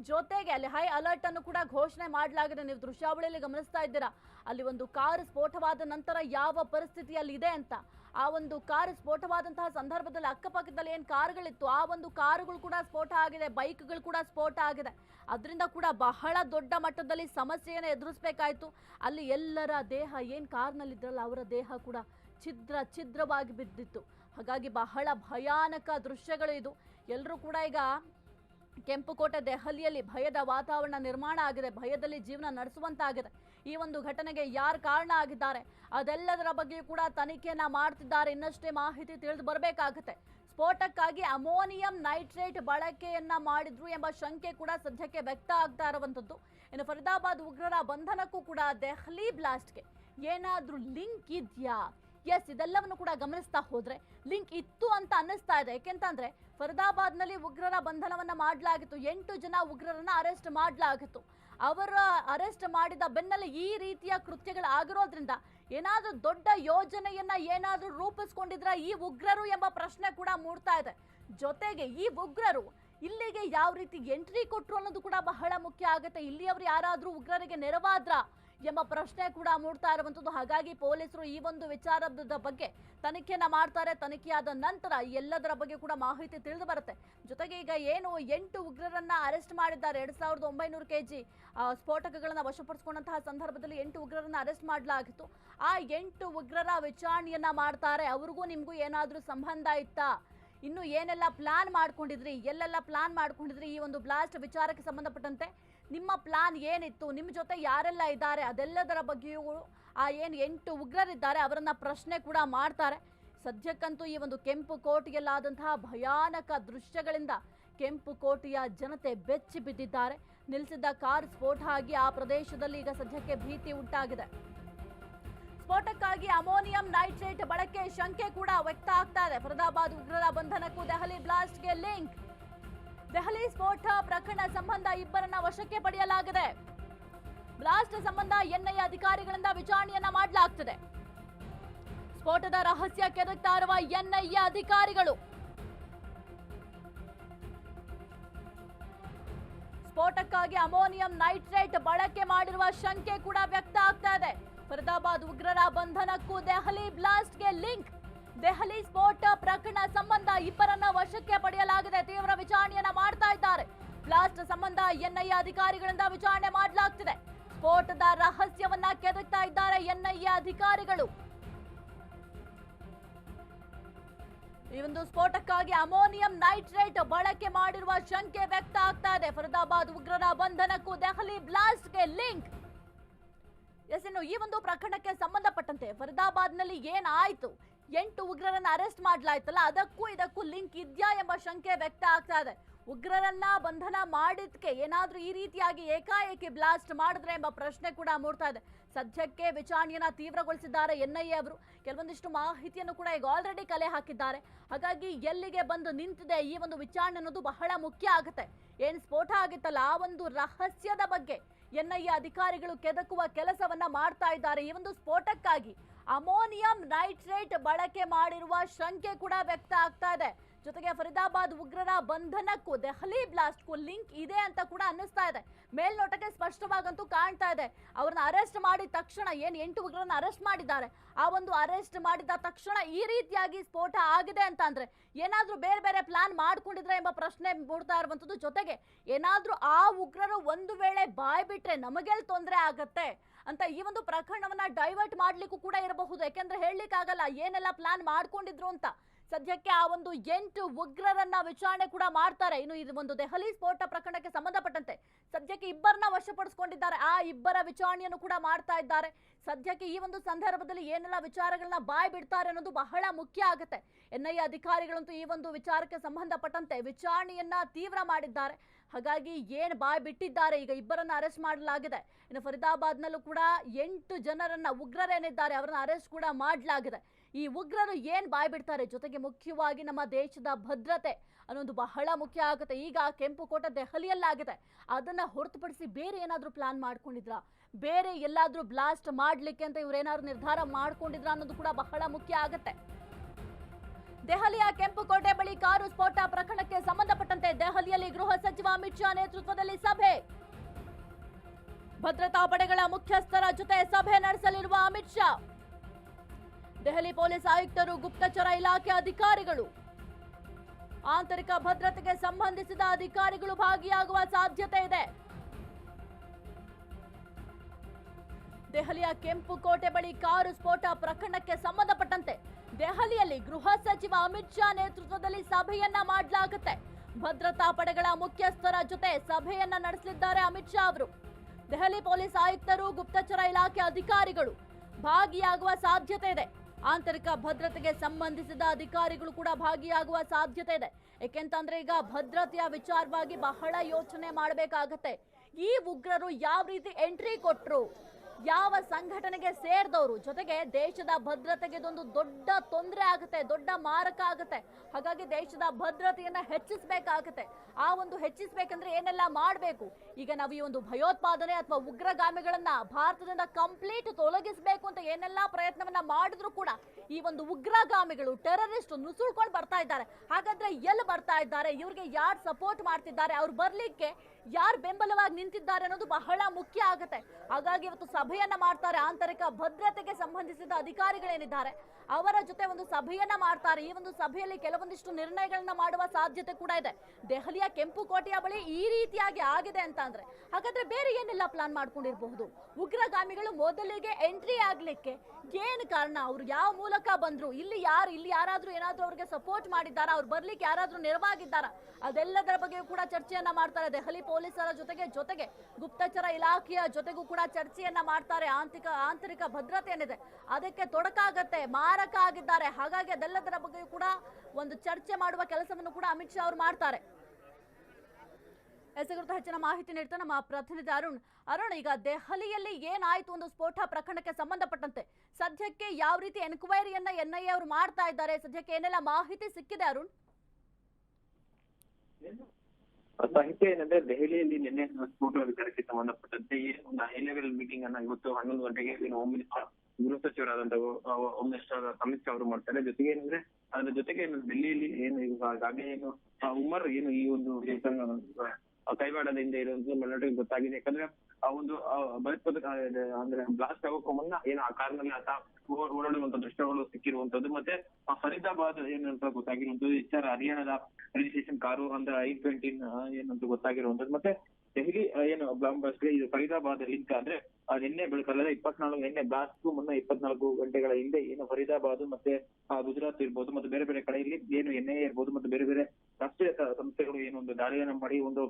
ಜೊತೆಗೆ ಅಲ್ಲಿ ಹೈ ಅಲರ್ಟ್ ಅನ್ನು ಕೂಡ ಘೋಷಣೆ ಮಾಡಲಾಗಿದೆ. ನೀವು ದೃಶ್ಯಾವಳಿಯಲ್ಲಿ ಗಮನಿಸ್ತಾ ಇದ್ದೀರಾ. ಅಲ್ಲಿ ಒಂದು ಕಾರ್ ಸ್ಫೋಟವಾದ ನಂತರ ಯಾವ ಪರಿಸ್ಥಿತಿಯಲ್ಲಿ ಇದೆ ಅಂತ. ಆ ಒಂದು ಕಾರ್ ಸ್ಫೋಟವಾದಂತಹ ಸಂದರ್ಭದಲ್ಲಿ ಅಕ್ಕಪಕ್ಕದಲ್ಲಿ ಏನು ಕಾರುಗಳಿತ್ತು? ಆ ಒಂದು ಕಾರುಗಳು ಕೂಡ ಸ್ಫೋಟ ಆಗಿದೆ, ಬೈಕ್ಗಳು ಕೂಡ ಸ್ಫೋಟ ಆಗಿದೆ. ಅದರಿಂದ ಕೂಡ ಬಹಳ ದೊಡ್ಡ ಮಟ್ಟದಲ್ಲಿ ಸಮಸ್ಯೆಯನ್ನು ಎದುರಿಸಬೇಕಾಯಿತು. ಅಲ್ಲಿ ಎಲ್ಲರ ದೇಹ, ಏನು ಕಾರ್ನಲ್ಲಿದ್ರಲ್ಲ ಅವರ ದೇಹ ಕೂಡ ಛಿದ್ರ ಛಿದ್ರವಾಗಿ ಬಿದ್ದಿತ್ತು. ಹಾಗಾಗಿ ಬಹಳ ಭಯಾನಕ ದೃಶ್ಯಗಳು ಇದು. ಎಲ್ಲರೂ ಕೂಡ ಈಗ ಕೆಂಪುಕೋಟೆ ದೆಹಲಿಯಲ್ಲಿ ಭಯದ ವಾತಾವರಣ ನಿರ್ಮಾಣ ಆಗಿದೆ, ಭಯದಲ್ಲಿ ಜೀವನ ನಡೆಸುವಂತಾಗಿದೆ. ಈ ಒಂದು ಘಟನೆಗೆ ಯಾರು ಕಾರಣ ಆಗಿದ್ದಾರೆ? ಅದೆಲ್ಲದರ ಬಗ್ಗೆ ಕೂಡ ತನಿಖೆಯನ್ನ ಮಾಡ್ತಿದ್ದಾರೆ. ಇನ್ನಷ್ಟೇ ಮಾಹಿತಿ ತಿಳಿದು ಬರಬೇಕಾಗುತ್ತೆ. ಸ್ಫೋಟಕ್ಕಾಗಿ ಅಮೋನಿಯಂ ನೈಟ್ರೇಟ್ ಬಳಕೆಯನ್ನ ಮಾಡಿದ್ರು ಎಂಬ ಶಂಕೆ ಕೂಡ ಸದ್ಯಕ್ಕೆ ವ್ಯಕ್ತ ಆಗ್ತಾ ಇರುವಂತದ್ದು ಇನ್ನು ಫರೀದಾಬಾದ್ ಉಗ್ರರ ಬಂಧನಕ್ಕೂ ಕೂಡ ದೆಹಲಿ ಬ್ಲಾಸ್ಟ್ಗೆ ಏನಾದರೂ ಲಿಂಕ್ ಇದೆಯಾ? ಎಸ್, ಇದೆಲ್ಲವನ್ನು ಕೂಡ ಗಮನಿಸ್ತಾ ಹೋದ್ರೆ ಲಿಂಕ್ ಇತ್ತು ಅಂತ ಅನ್ನಿಸ್ತಾ ಇದೆ. ಯಾಕೆಂತಂದ್ರೆ ಫರೀದಾಬಾದ್ನಲ್ಲಿ ಉಗ್ರರ ಬಂಧನವನ್ನ ಮಾಡಲಾಗಿತ್ತು. ಎಂಟು ಜನ ಉಗ್ರರನ್ನ ಅರೆಸ್ಟ್ ಮಾಡಲಾಗಿತ್ತು. ಅವರ ಅರೆಸ್ಟ್ ಮಾಡಿದ ಬೆನ್ನಲ್ಲೇ ಈ ರೀತಿಯ ಕೃತ್ಯಗಳು ಆಗಿರೋದ್ರಿಂದ ಏನಾದ್ರೂ ದೊಡ್ಡ ಯೋಜನೆಯನ್ನ ಏನಾದ್ರೂ ರೂಪಿಸ್ಕೊಂಡಿದ್ರ ಈ ಉಗ್ರರು ಎಂಬ ಪ್ರಶ್ನೆ ಕೂಡ ಮೂಡ್ತಾ ಇದೆ. ಜೊತೆಗೆ ಈ ಉಗ್ರರು ಇಲ್ಲಿಗೆ ಯಾವ ರೀತಿ ಎಂಟ್ರಿ ಕೊಟ್ಟರು ಅನ್ನೋದು ಕೂಡ ಬಹಳ ಮುಖ್ಯ ಆಗುತ್ತೆ. ಇಲ್ಲಿಯವರು ಯಾರಾದರೂ ಉಗ್ರರಿಗೆ ನೆರವಾದ್ರ? ಎಂಬ ಪ್ರಶ್ನೆ ಕೂಡ ಮೂಡ್ತಾ ಇರುವಂತದ್ದು ಹಾಗಾಗಿ ಪೊಲೀಸರು ಈ ಒಂದು ವಿಚಾರದ ಬಗ್ಗೆ ತನಿಖೆಯನ್ನ ಮಾಡ್ತಾರೆ. ತನಿಖೆಯಾದ ನಂತರ ಎಲ್ಲದರ ಬಗ್ಗೆ ಕೂಡ ಮಾಹಿತಿ ತಿಳಿದು ಬರುತ್ತೆ. ಜೊತೆಗೆ ಈಗ ಏನು ಎಂಟು ಉಗ್ರರನ್ನ ಅರೆಸ್ಟ್ ಮಾಡಿದ್ದಾರೆ. ಎರಡ್ ಸಾವಿರದ ಒಂಬೈನೂರು ಕೆಜಿ ಸ್ಫೋಟಕಗಳನ್ನ ವಶಪಡಿಸಿಕೊಂಡಂತಹ ಸಂದರ್ಭದಲ್ಲಿ ಎಂಟು ಉಗ್ರರನ್ನ ಅರೆಸ್ಟ್ ಮಾಡಲಾಗಿತ್ತು. ಆ ಎಂಟು ಉಗ್ರರ ವಿಚಾರಣೆಯನ್ನ ಮಾಡ್ತಾರೆ. ಅವ್ರಿಗೂ ನಿಮಗೂ ಏನಾದರೂ ಸಂಬಂಧ ಇತ್ತಾ? ಇನ್ನು ಏನೆಲ್ಲ ಪ್ಲಾನ್ ಮಾಡ್ಕೊಂಡಿದ್ರಿ? ಎಲ್ಲೆಲ್ಲ ಪ್ಲಾನ್ ಮಾಡ್ಕೊಂಡಿದ್ರಿ? ಈ ಒಂದು ಬ್ಲಾಸ್ಟ್ ವಿಚಾರಕ್ಕೆ ಸಂಬಂಧಪಟ್ಟಂತೆ ನಿಮ್ಮ ಪ್ಲಾನ್ ಏನಿತ್ತು? ನಿಮ್ಮ ಜೊತೆ ಯಾರೆಲ್ಲ ಇದ್ದಾರೆ? ಅದೆಲ್ಲದರ ಬಗ್ಗೆಯೂ ಆ ಏನು ಎಂಟು ಉಗ್ರರಿದ್ದಾರೆ, ಅವರನ್ನು ಪ್ರಶ್ನೆ ಕೂಡ ಮಾಡ್ತಾರೆ. ಸದ್ಯಕ್ಕಂತೂ ಈ ಒಂದು ಕೆಂಪು ಕೋಟೆಯಲ್ಲಾದಂತಹ ಭಯಾನಕ ದೃಶ್ಯಗಳಿಂದ ಕೆಂಪು ಕೋಟೆಯ ಜನತೆ ಬೆಚ್ಚಿ ಬಿದ್ದಿದ್ದಾರೆ. ನಿಲ್ಲಿಸಿದ್ದ ಕಾರ್ ಸ್ಫೋಟ ಆಗಿ ಆ ಪ್ರದೇಶದಲ್ಲಿ ಈಗ ಸದ್ಯಕ್ಕೆ ಭೀತಿ ಉಂಟಾಗಿದೆ. ಸ್ಫೋಟಕ್ಕಾಗಿ ಅಮೋನಿಯಂ ನೈಟ್ರೇಟ್ ಬಳಕೆ ಶಂಕೆ ಕೂಡ ವ್ಯಕ್ತ ಆಗ್ತಾ ಇದೆ. ಫರದಾಬಾದ್ ಉಗ್ರರ ಬಂಧನಕ್ಕೂ ದೆಹಲಿ ಬ್ಲಾಸ್ಟ್ಗೆ ಲಿಂಕ್ ದೆಹಲಿ ಸ್ಫೋಟ ಪ್ರಕರಣ ಸಂಬಂಧ ಇಬ್ಬರನ್ನ ವಶಕ್ಕೆ ಪಡೆಯಲಾಗಿದೆ. ಬ್ಲಾಸ್ಟ್ ಸಂಬಂಧ ಎನ್ಐಎ ಅಧಿಕಾರಿಗಳಿಂದ ವಿಚಾರಣೆಯನ್ನ ಮಾಡಲಾಗ್ತದೆ. ಸ್ಫೋಟದ ರಹಸ್ಯ ಕೆದಕ್ತಾ ಇರುವ ಎನ್ಐಎ ಅಧಿಕಾರಿಗಳು. ಸ್ಫೋಟಕ್ಕಾಗಿ ಅಮೋನಿಯಂ ನೈಟ್ರೇಟ್ ಬಳಕೆ ಮಾಡಿರುವ ಶಂಕೆ ಕೂಡ ವ್ಯಕ್ತ ಆಗ್ತಾ ಇದೆ. ಫರಿದಾಬಾದ್ ಉಗ್ರರ ಬಂಧನಕ್ಕೂ ದೆಹಲಿ ಬ್ಲಾಸ್ಟ್ಗೆ ಲಿಂಕ್. ದೆಹಲಿ ಸ್ಫೋಟ, ಪ್ರಕರಣ ಸಂಬಂಧ ಇಬ್ಬರನ್ನ ವಶಕ್ಕೆ ಪಡೆಯಲಾಗಿದೆ. ತೀವ್ರ ವಿಚಾರಣೆಯನ್ನ ಮಾಡ್ತಾ ಇದ್ದಾರೆ. ಬ್ಲಾಸ್ಟ್ ಸಂಬಂಧ ಎನ್ಐಎ ಅಧಿಕಾರಿಗಳಿಂದ ವಿಚಾರಣೆ ಮಾಡಲಾಗ್ತಿದೆ. ಸ್ಫೋಟದ ರಹಸ್ಯವನ್ನ ಕೆದಕ್ತಾ ಇದ್ದಾರೆ ಎನ್ಐಎ ಅಧಿಕಾರಿಗಳು. ಈ ಒಂದು ಸ್ಫೋಟಕ್ಕಾಗಿ ಅಮೋನಿಯಂ ನೈಟ್ರೇಟ್ ಬಳಕೆ ಮಾಡಿರುವ ಶಂಕೆ ವ್ಯಕ್ತ ಆಗ್ತಾ ಇದೆ. ಫರೀದಾಬಾದ್ ಉಗ್ರರ ಬಂಧನಕ್ಕೂ ದೆಹಲಿ ಬ್ಲಾಸ್ಟ್ಗೆ ಲಿಂಕ್. ಎಸ್ ಈ ಒಂದು ಪ್ರಕರಣಕ್ಕೆ ಸಂಬಂಧಪಟ್ಟಂತೆ ಫರಿದಾಬಾದ್ನಲ್ಲಿ ಏನಾಯ್ತು? ಎಂಟು ಉಗ್ರರನ್ನ ಅರೆಸ್ಟ್ ಮಾಡಲಾಯ್ತಲ್ಲ, ಅದಕ್ಕೂ ಇದಕ್ಕೂ ಲಿಂಕ್ ಇದೆಯಾ ಎಂಬ ಶಂಕೆ ವ್ಯಕ್ತ ಆಗ್ತಾ ಇದೆ. ಉಗ್ರರನ್ನ ಬಂಧನ ಮಾಡಿದ್ಕೆ ಏನಾದ್ರೂ ಈ ರೀತಿಯಾಗಿ ಏಕಾಏಕಿ ಬ್ಲಾಸ್ಟ್ ಮಾಡಿದ್ರೆ ಎಂಬ ಪ್ರಶ್ನೆ ಕೂಡ ಮೂಡ್ತಾ ಇದೆ. ಸದ್ಯಕ್ಕೆ ವಿಚಾರಣೆಯನ್ನ ತೀವ್ರಗೊಳಿಸಿದ್ದಾರೆ ಎನ್ಐಎ ಅವರು. ಕೆಲವೊಂದಿಷ್ಟು ಮಾಹಿತಿಯನ್ನು ಕೂಡ ಈಗ ಆಲ್ರೆಡಿ ಕಲೆ ಹಾಕಿದ್ದಾರೆ. ಹಾಗಾಗಿ ಎಲ್ಲಿಗೆ ಬಂದು ನಿಂತಿದೆ ಈ ಒಂದು ವಿಚಾರಣೆ ಅನ್ನೋದು ಬಹಳ ಮುಖ್ಯ ಆಗುತ್ತೆ. ಏನು ಸ್ಫೋಟ ಆಗಿತ್ತಲ್ಲ, ಆ ಒಂದು ರಹಸ್ಯದ ಬಗ್ಗೆ ಎನ್ಐಎ ಅಧಿಕಾರಿಗಳು ಕೆದಕುವ ಕೆಲಸವನ್ನ ಮಾಡ್ತಾ ಇದ್ದಾರೆ. ಈ ಒಂದು ಸ್ಫೋಟಕ್ಕಾಗಿ ಅಮೋನಿಯಂ ನೈಟ್ರೇಟ್ ಬಳಕೆ ಮಾಡಿರುವ ಶಂಕೆ ಕೂಡ ವ್ಯಕ್ತ ಆಗ್ತಾ ಇದೆ. ಜೊತೆಗೆ ಫರೀದಾಬಾದ್ ಉಗ್ರರ ಬಂಧನಕ್ಕೂ ದೆಹಲಿ ಬ್ಲಾಸ್ಟ್ಗೂ ಲಿಂಕ್ ಇದೆ ಅಂತ ಕೂಡ ಅನ್ನಿಸ್ತಾ ಇದೆ. ಮೇಲ್ನೋಟಕ್ಕೆ ಸ್ಪಷ್ಟವಾಗಂತೂ ಕಾಣ್ತಾ ಇದೆ. ಅವ್ರನ್ನ ಅರೆಸ್ಟ್ ಮಾಡಿದ ತಕ್ಷಣ ಏನು ಎಂಟು ಉಗ್ರರನ್ನ ಅರೆಸ್ಟ್ ಮಾಡಿದ್ದಾರೆ? ಆ ಒಂದು ಅರೆಸ್ಟ್ ಮಾಡಿದ ತಕ್ಷಣ ಈ ರೀತಿಯಾಗಿ ಸ್ಫೋಟ ಆಗಿದೆ ಅಂತ ಅಂದ್ರೆ ಏನಾದ್ರೂ ಬೇರೆ ಬೇರೆ ಪ್ಲಾನ್ ಮಾಡ್ಕೊಂಡಿದ್ರೆ ಎಂಬ ಪ್ರಶ್ನೆ ಮೂಡ್ತಾ ಇರುವಂತದ್ದು. ಜೊತೆಗೆ ಏನಾದ್ರೂ ಆ ಉಗ್ರರು ಒಂದು ವೇಳೆ ಬಾಯ್ ಬಿಟ್ರೆ ನಮಗೆಲ್ಲಿ ತೊಂದರೆ ಆಗತ್ತೆ ಅಂತ ಈ ಒಂದು ಪ್ರಕರಣವನ್ನ ಡೈವರ್ಟ್ ಮಾಡ್ಲಿಕ್ಕೂ ಕೂಡ ಇರಬಹುದು. ಯಾಕೆಂದ್ರೆ ಹೇಳಲಿಕ್ಕಾಗಲ್ಲ ಏನೆಲ್ಲ ಪ್ಲಾನ್ ಮಾಡ್ಕೊಂಡಿದ್ರು ಅಂತ. ಸದ್ಯಕ್ಕೆ ಆ ಒಂದು ಎಂಟು ಉಗ್ರರನ್ನ ವಿಚಾರಣೆ ಕೂಡ ಮಾಡ್ತಾರೆ. ಇನ್ನು ಇದು ಒಂದು ದೆಹಲಿ ಸ್ಫೋಟ ಪ್ರಕರಣಕ್ಕೆ ಸಂಬಂಧಪಟ್ಟಂತೆ ಸದ್ಯಕ್ಕೆ ಇಬ್ಬರನ್ನ ವಶಪಡಿಸಿಕೊಂಡಿದ್ದಾರೆ. ಆ ಇಬ್ಬರ ವಿಚಾರಣೆಯನ್ನು ಕೂಡ ಮಾಡ್ತಾ ಇದ್ದಾರೆ. ಸದ್ಯಕ್ಕೆ ಈ ಒಂದು ಸಂದರ್ಭದಲ್ಲಿ ಏನೆಲ್ಲ ವಿಚಾರಗಳನ್ನ ಬಾಯ್ ಬಿಡ್ತಾರೆ ಅನ್ನೋದು ಬಹಳ ಮುಖ್ಯ ಆಗುತ್ತೆ. ಎನ್ಐಎ ಅಧಿಕಾರಿಗಳಂತೂ ಈ ಒಂದು ವಿಚಾರಕ್ಕೆ ಸಂಬಂಧಪಟ್ಟಂತೆ ವಿಚಾರಣೆಯನ್ನ ತೀವ್ರ ಮಾಡಿದ್ದಾರೆ. ಹಾಗಾಗಿ ಏನು ಬಾಯ್ ಬಿಟ್ಟಿದ್ದಾರೆ? ಈಗ ಇಬ್ಬರನ್ನ ಅರೆಸ್ಟ್ ಮಾಡಲಾಗಿದೆ. ಇನ್ನು ಫರಿದಾಬಾದ್ನಲ್ಲೂ ಕೂಡ ಎಂಟು ಜನರನ್ನ ಉಗ್ರರೇನಿದ್ದಾರೆ, ಅವರನ್ನ ಅರೆಸ್ಟ್ ಕೂಡ ಮಾಡಲಾಗಿದೆ. ಈ ಉಗ್ರರು ಏನ್ ಬಾಯ್ ಬಿಡ್ತಾರೆ? ಜೊತೆಗೆ ಮುಖ್ಯವಾಗಿ ನಮ್ಮ ದೇಶದ ಭದ್ರತೆ ಅನ್ನೋದು ಬಹಳ ಮುಖ್ಯ ಆಗುತ್ತೆ. ಈಗ ಕೆಂಪು ಕೋಟ ದೆಹಲಿಯಲ್ಲಾಗಿದೆ. ಅದನ್ನ ಹೊರತುಪಡಿಸಿ ಬೇರೆ ಏನಾದ್ರೂ ಪ್ಲಾನ್ ಮಾಡ್ಕೊಂಡಿದ್ರ? ಬೇರೆ ಎಲ್ಲಾದ್ರೂ ಬ್ಲಾಸ್ಟ್ ಮಾಡ್ಲಿಕ್ಕೆ ಅಂತ ಇವ್ರೇನಾದ್ರು ನಿರ್ಧಾರ ಮಾಡ್ಕೊಂಡಿದ್ರ ಅನ್ನೋದು ಕೂಡ ಬಹಳ ಮುಖ್ಯ ಆಗುತ್ತೆ. ದೆಹಲಿಯ ಕೆಂಪುಕೋಟೆ ಬಳಿ ಕಾರು ಸ್ಫೋಟ ಪ್ರಕರಣಕ್ಕೆ ಸಂಬಂಧಪಟ್ಟಂತೆ ದೆಹಲಿಯಲ್ಲಿ ಗೃಹ ಸಚಿವ ಅಮಿತ್ ಶಾ ನೇತೃತ್ವದಲ್ಲಿ ಸಭೆ. ಭದ್ರತಾ ಪಡೆಗಳ ಮುಖ್ಯಸ್ಥರ ಜೊತೆ ಸಭೆ ನಡೆಸಲಿರುವ ಅಮಿತ್ ಶಾ ದೆಹಲಿ ಪೊಲೀಸ್ ಆಯುಕ್ತರು ಗುಪ್ತಚರ ಇಲಾಖೆ ಅಧಿಕಾರಿಗಳು. ಆಂತರಿಕ ಭದ್ರತೆಗೆ ಸಂಬಂಧಿಸಿದ ಅಧಿಕಾರಿಗಳು ಭಾಗಿಯಾಗುವ ಸಾಧ್ಯತೆ ಇದೆ. ದೆಹಲಿಯ ಕೆಂಪು ಕೋಟೆ ಬಳಿ ಕಾರು ಸ್ಫೋಟ ಪ್ರಕರಣಕ್ಕೆ ಸಂಬಂಧಪಟ್ಟಂತೆ ದೆಹಲಿಯಲ್ಲಿ ಗೃಹ ಸಚಿವ ಅಮಿತ್ ಶಾ ನೇತೃತ್ವದಲ್ಲಿ ಸಭೆಯನ್ನ ಮಾಡಲಾಗುತ್ತೆ. ಭದ್ರತಾ ಪಡೆಗಳ ಮುಖ್ಯಸ್ಥರ ಜೊತೆ ಸಭೆಯನ್ನ ನಡೆಸಲಿದ್ದಾರೆ ಅಮಿತ್ ಶಾ ಅವರು. ದೆಹಲಿ ಪೊಲೀಸ್ ಆಯುಕ್ತರು ಗುಪ್ತಚರ ಇಲಾಖೆ ಅಧಿಕಾರಿಗಳು ಭಾಗಿಯಾಗುವ ಸಾಧ್ಯತೆ ಇದೆ. ಆಂತರಿಕ ಭದ್ರತೆಗೆ ಸಂಬಂಧಿಸಿದ ಅಧಿಕಾರಿಗಳು ಕೂಡ ಭಾಗಿಯಾಗುವ ಸಾಧ್ಯತೆ ಇದೆ. ಏಕೆಂತಂದ್ರೆ ಈಗ ಭದ್ರತೆಯ ವಿಚಾರವಾಗಿ ಬಹಳ ಯೋಚನೆ ಮಾಡಬೇಕಾಗತ್ತೆ. ಈ ಉಗ್ರರು ಯಾವ ರೀತಿ ಎಂಟ್ರಿ ಕೊಟ್ರು? ಯಾವ ಸಂಘಟನೆಗೆ ಸೇರಿದವರು? ಜೊತೆಗೆ ದೇಶದ ಭದ್ರತೆಗೆ ಇದೊಂದು ದೊಡ್ಡ ತೊಂದರೆ ಆಗುತ್ತೆ, ದೊಡ್ಡ ಮಾರಕ ಆಗುತ್ತೆ. ಹಾಗಾಗಿ ದೇಶದ ಭದ್ರತೆಯನ್ನ ಹೆಚ್ಚಿಸಬೇಕಾಗುತ್ತೆ. ಆ ಒಂದು ಹೆಚ್ಚಿಸಬೇಕಂದ್ರೆ ಏನೆಲ್ಲ ಮಾಡಬೇಕು? ಈಗ ನಾವು ಈ ಒಂದು ಭಯೋತ್ಪಾದನೆ ಅಥವಾ ಉಗ್ರಗಾಮಿಗಳನ್ನ ಭಾರತದಿಂದ ಕಂಪ್ಲೀಟ್ ತೊಲಗಿಸಬೇಕು ಅಂತ ಏನೆಲ್ಲ ಪ್ರಯತ್ನವನ್ನ ಮಾಡಿದ್ರು ಕೂಡ ಈ ಒಂದು ಉಗ್ರಗಾಮಿಗಳು ಟೆರರಿಸ್ಟ್ ನುಸುಳ್ಕೊಂಡು ಬರ್ತಾ ಇದ್ದಾರೆ. ಹಾಗಾದ್ರೆ ಎಲ್ಲಿ ಬರ್ತಾ ಇದ್ದಾರೆ? ಇವ್ರಿಗೆ ಯಾರು ಸಪೋರ್ಟ್ ಮಾಡ್ತಿದ್ದಾರೆ? ಅವ್ರು ಬರ್ಲಿಕ್ಕೆ ಯಾರು ಬೆಂಬಲವಾಗಿ ನಿಂತಿದ್ದಾರೆ ಅನ್ನೋದು ಬಹಳ ಮುಖ್ಯ ಆಗುತ್ತೆ. ಹಾಗಾಗಿ ಇವತ್ತು ಸಭೆಯನ್ನ ಮಾಡ್ತಾರೆ ಆಂತರಿಕ ಭದ್ರತೆಗೆ ಸಂಬಂಧಿಸಿದ ಅಧಿಕಾರಿಗಳೇನಿದ್ದಾರೆ. ಅವರ ಜೊತೆ ಒಂದು ಸಭೆಯನ್ನ ಮಾಡ್ತಾರೆ. ಈ ಒಂದು ಸಭೆಯಲ್ಲಿ ಕೆಲವೊಂದಿಷ್ಟು ನಿರ್ಣಯಗಳನ್ನ ಮಾಡುವ ಸಾಧ್ಯತೆ ಕೂಡ ಇದೆ. ದೆಹಲಿಯ ಕೆಂಪು ಕೋಟೆಯ ಬಳಿ ಈ ರೀತಿಯಾಗಿ ಆಗಿದೆ ಅಂತ ಅಂದ್ರೆ, ಹಾಗಾದ್ರೆ ಬೇರೆ ಏನೆಲ್ಲ ಪ್ಲಾನ್ ಮಾಡ್ಕೊಂಡಿರಬಹುದು? ಉಗ್ರಗಾಮಿಗಳು ಮೊದಲಿಗೆ ಎಂಟ್ರಿ ಆಗ್ಲಿಕ್ಕೆ ಏನು ಕಾರಣ? ಅವ್ರು ಯಾವ ಮೂಲಕ ಬಂದ್ರು? ಇಲ್ಲಿ ಯಾರು? ಇಲ್ಲಿ ಯಾರಾದ್ರೂ ಏನಾದ್ರೂ ಅವ್ರಿಗೆ ಸಪೋರ್ಟ್ ಮಾಡಿದ್ದಾರಾ? ಅವ್ರು ಬರ್ಲಿಕ್ಕೆ ಯಾರಾದ್ರೂ ನೆರವಾಗಿದ್ದಾರ? ಅದೆಲ್ಲದರ ಬಗ್ಗೆ ಕೂಡ ಚರ್ಚೆಯನ್ನ ಮಾಡ್ತಾರೆ. ದೆಹಲಿ ಪೊಲೀಸರ ಜೊತೆಗೆ ಜೊತೆಗೆ ಗುಪ್ತಚರ ಇಲಾಖೆಯ ಜೊತೆಗೂ ಕೂಡ ಚರ್ಚೆಯನ್ನ ಮಾಡ್ತಾರೆ. ಆಂತರಿಕ ಆಂತರಿಕ ಭದ್ರತೆ ಏನಿದೆ ಅದಕ್ಕೆ ತೊಡಕಾಗತ್ತೆ. ಮಾರಕ ಆಗಿದ್ದಾರೆ ಹಾಗಾಗಿ ಅದೆಲ್ಲದರ ಬಗ್ಗೆ ಕೂಡ ಒಂದು ಚರ್ಚೆ ಮಾಡುವ ಕೆಲಸವನ್ನು ಕೂಡ ಅಮಿತ್ ಶಾ ಅವರು ಮಾಡ್ತಾರೆ. ಎಸ್ ಹೆಚ್ಚಿನ ಮಾಹಿತಿ ನೀಡ್ತಾ ನಮ್ಮ ಪ್ರತಿನಿಧಿ ಅರುಣ್. ಅರುಣ್, ಈಗ ದೆಹಲಿಯಲ್ಲಿ ಏನಾಯ್ತು ಒಂದು ಸ್ಫೋಟ ಪ್ರಕರಣಕ್ಕೆ ಸಂಬಂಧಪಟ್ಟಂತೆ? ಸದ್ಯಕ್ಕೆ ಯಾವ ರೀತಿ ಎನ್ಕ್ವೈರಿಯನ್ನ ಎನ್ ಐ ಅವರು ಮಾಡ್ತಾ ಇದ್ದಾರೆ? ಸದ್ಯಕ್ಕೆ ಏನೆಲ್ಲ ಮಾಹಿತಿ ಸಿಕ್ಕಿದೆ ಅರುಣ್? ಸಾಹಿತ್ಯ ಏನಂದ್ರೆ, ದೆಹಲಿಯಲ್ಲಿ ನಿನ್ನೆ ಸ್ಫೋಟ ವಿಚಾರಕ್ಕೆ ಸಂಬಂಧಪಟ್ಟಂತೆ ಒಂದು ಹೈ ಲೆವೆಲ್ ಮೀಟಿಂಗ್ ಅನ್ನ ಇವತ್ತು ಹನ್ನೊಂದು ಗಂಟೆಗೆ ಮಿನಿಸ್ಟರ್ ಗೃಹ ಸಚಿವರಾದಂತ ಮಿನಿಸ್ಟರ್ ಅಮಿತ್ ಶಾ ಅವರು ಮಾಡ್ತಾರೆ. ಜೊತೆಗೆ ಏನಂದ್ರೆ, ಅದ್ರ ಜೊತೆಗೆ ಡೆಲ್ಲಿಯಲ್ಲಿ ಏನು, ಈಗಾಗಲೇ ಏನು ಉಮರ್ ಏನು ಈ ಒಂದು ಕೈವಾಡದ ಹಿಂದೆ ಇರೋದು ಮಲ್ನಾಡಿಗೆ ಗೊತ್ತಾಗಿದೆ. ಯಾಕಂದ್ರೆ ಆ ಒಂದು ಭಯೋತ್ಪಾದಕ ಅಂದ್ರೆ ಬ್ಲಾಸ್ಟ್ ಆಗೋಕ್ಕೂ ಮುನ್ನ ಏನು, ಆ ಕಾರ್ನಲ್ಲಿ ಆತ ಓ- ಓಡಾಡುವಂತ ದೃಶ್ಯಗಳು ಸಿಕ್ಕಿರುವಂತದ್ದು ಮತ್ತೆ ಫರೀದಾಬಾದ್ ಏನಂತ ಗೊತ್ತಾಗಿರುವಂತದ್ದು ಎಚ್ ಆರ್ ಹರಿಯಾಣದ ರಿಜಿಸ್ಟ್ರೇಷನ್ ಕಾರು ಅಂದ್ರೆ ಐ ಟ್ವೆಂಟಿನ್ ಏನಂತ ಗೊತ್ತಾಗಿರುವಂತದ್ದು ಮತ್ತೆ ದೆಹಲಿ ಏನು ಏನು ಬ್ಲಾಸ್ಟ್ ಇದು ಫರೀದಾಬಾದ್ ಲಿಂಕ್ ಅಂದ್ರೆ ನಿನ್ನೆ ಬೆಳಕಲ್ಲ ಇಪ್ಪತ್ನಾಲ್ಕು, ನಿನ್ನೆ ಬ್ಲಾಸ್ಟ್ ಮುನ್ನ ಇಪ್ಪತ್ನಾಲ್ಕು ಗಂಟೆಗಳ ಹಿಂದೆ ಏನು ಫರೀದಾಬಾದ್ ಮತ್ತೆ ಗುಜರಾತ್ ಇರ್ಬೋದು ಮತ್ತೆ ಬೇರೆ ಬೇರೆ ಕಡೆಯಲ್ಲಿ ಏನು ಎನ್ ಐ ಇರ್ಬೋದು ಮತ್ತೆ ಬೇರೆ ಬೇರೆ ರಾಷ್ಟ್ರೀಯ ಸಂಸ್ಥೆಗಳು ಏನು ಒಂದು ದಾಳಿಯನ್ನು ಮಾಡಿ ಒಂದು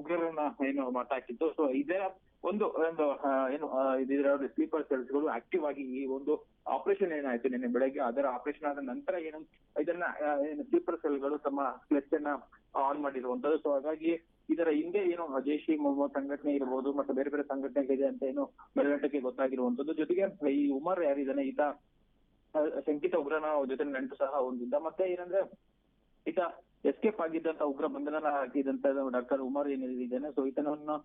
ಉಗ್ರರನ್ನ ಏನು ಮಾತಾಕಿತ್ತು ಸೊ ಇದರ ಒಂದು ಒಂದು ಏನು ಇದರ ಸ್ಲೀಪರ್ ಸೆಲ್ಸ್ಗಳು ಆಕ್ಟಿವ್ ಆಗಿ ಈ ಒಂದು ಆಪರೇಷನ್ ಏನಾಯ್ತು ನಿನ್ನೆ ಬೆಳಗ್ಗೆ. ಅದರ ಆಪರೇಷನ್ ಆದ ನಂತರ ಏನು, ಇದನ್ನ ಏನು ಸ್ಲೀಪರ್ ಸೆಲ್ಗಳು ತಮ್ಮ ಕ್ಲಚ್ ಅನ್ನ ಆನ್ ಮಾಡಿರುವಂತದ್ದು. ಸೊ ಹಾಗಾಗಿ ಇದರ ಹಿಂದೆ ಏನು ಜೈಷ್ ಇ ಮೊಹಮ್ಮದ್ ಸಂಘಟನೆ ಇರ್ಬೋದು, ಮತ್ತೆ ಬೇರೆ ಬೇರೆ ಸಂಘಟನೆಗಳಿದೆ ಅಂತ ಏನು ಬೆಳವಣಿಗೆ ಗೊತ್ತಾಗಿರುವಂತದ್ದು ಜೊತೆಗೆ ಈ ಉಮರ್ ಯಾರಿದ್ದಾನೆ ಈತ ಶಂಕಿತ ಉಗ್ರನ ಜೊತೆ ನಂಟು ಸಹ ಹೊಂದಿದ್ದ. ಮತ್ತೆ ಏನಂದ್ರೆ, ಈತ ಎಸ್ಕೇಪ್ ಆಗಿದ್ದಂತ ಉಗ್ರ ಬಂಧನ ಹಾಕಿದಂತ ಡಾಕ್ಟರ್ ಉಮರ್ ಏನಿದ್ದಾನೆ ಸೊ ಈತನವನ್ನು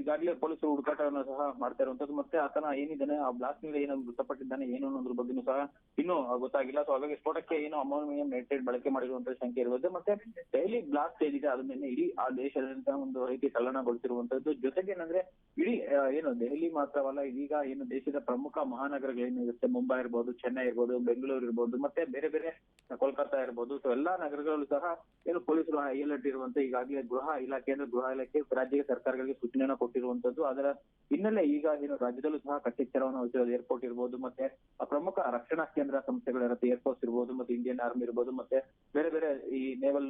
ಈಗಾಗಲೇ ಪೊಲೀಸರು ಹುಡುಕಾಟವನ್ನು ಸಹ ಮಾಡ್ತಾ ಇರುವಂತದ್ದು, ಮತ್ತೆ ಆತನ ಏನಿದ್ದಾನೆ, ಆ ಬ್ಲಾಸ್ಟ್ನಲ್ಲಿ ಏನೋ ಮೃತಪಟ್ಟಿದ್ದಾನೆ, ಏನು ಅನ್ನೋದ್ರ ಬಗ್ಗೆನೂ ಸಹ ಇನ್ನೂ ಗೊತ್ತಾಗಿಲ್ಲ. ಸೊ ಹಾಗಾಗಿ ಸ್ಫೋಟಕ್ಕೆ ಏನು ಅಮೋನಿಯಂ ನೈಟ್ರೇಟ್ ಬಳಕೆ ಮಾಡಿರುವಂತ ಶಂಕೆ ಇರುವುದು ಮತ್ತೆ ಡೈಲಿ ಬ್ಲಾಸ್ಟ್ ಏನಿದೆ ಅದನ್ನ ಇಡೀ ಆ ದೇಶದಂತ ಒಂದು ರೀತಿ ತಲ್ಲಣಗೊಳಿಸಿರುವಂತದ್ದು. ಜೊತೆಗೆ ಏನಂದ್ರೆ, ಇಡೀ ಏನು ದೆಹಲಿ ಮಾತ್ರವಲ್ಲ, ಇದೀಗ ಏನು ದೇಶದ ಪ್ರಮುಖ ಮಹಾನಗರಗಳೇನಿರುತ್ತೆ ಮುಂಬೈ ಇರ್ಬೋದು, ಚೆನ್ನೈ ಇರ್ಬೋದು, ಬೆಂಗಳೂರು ಇರ್ಬೋದು, ಮತ್ತೆ ಬೇರೆ ಬೇರೆ ಕೋಲ್ಕತ್ತಾ ಇರ್ಬೋದು ಸೊ ಎಲ್ಲಾ ನಗರಗಳು ಸಹ ಏನು ಪೊಲೀಸರು ಹೈ ಇರುವಂತ ಈಗಾಗಲೇ ಗೃಹ ಇಲಾಖೆ ಅಂದ್ರೆ ಗೃಹ ಇಲಾಖೆ ರಾಜ್ಯ ಸರ್ಕಾರಗಳಿಗೆ ಸೂಚನೆಯನ್ನ ಕೊಟ್ಟಿರುವಂತದ್ದು. ಅದರ ಹಿನ್ನೆಲೆ ಈಗ ಏನು ರಾಜ್ಯದಲ್ಲೂ ಸಹ ಕಟ್ಟೆಚ್ಚರವನ್ನು ವಹಿಸಿರೋದು ಏರ್ಪೋರ್ಟ್ ಇರ್ಬೋದು, ಮತ್ತೆ ಪ್ರಮುಖ ರಕ್ಷಣಾ ಕೇಂದ್ರ ಸಂಸ್ಥೆಗಳಿರುತ್ತೆ ಏರ್ಫೋರ್ಸ್ ಇರ್ಬೋದು, ಮತ್ತೆ ಇಂಡಿಯನ್ ಆರ್ಮಿ ಇರ್ಬೋದು, ಮತ್ತೆ ಬೇರೆ ಬೇರೆ ಈ ನೇವಲ್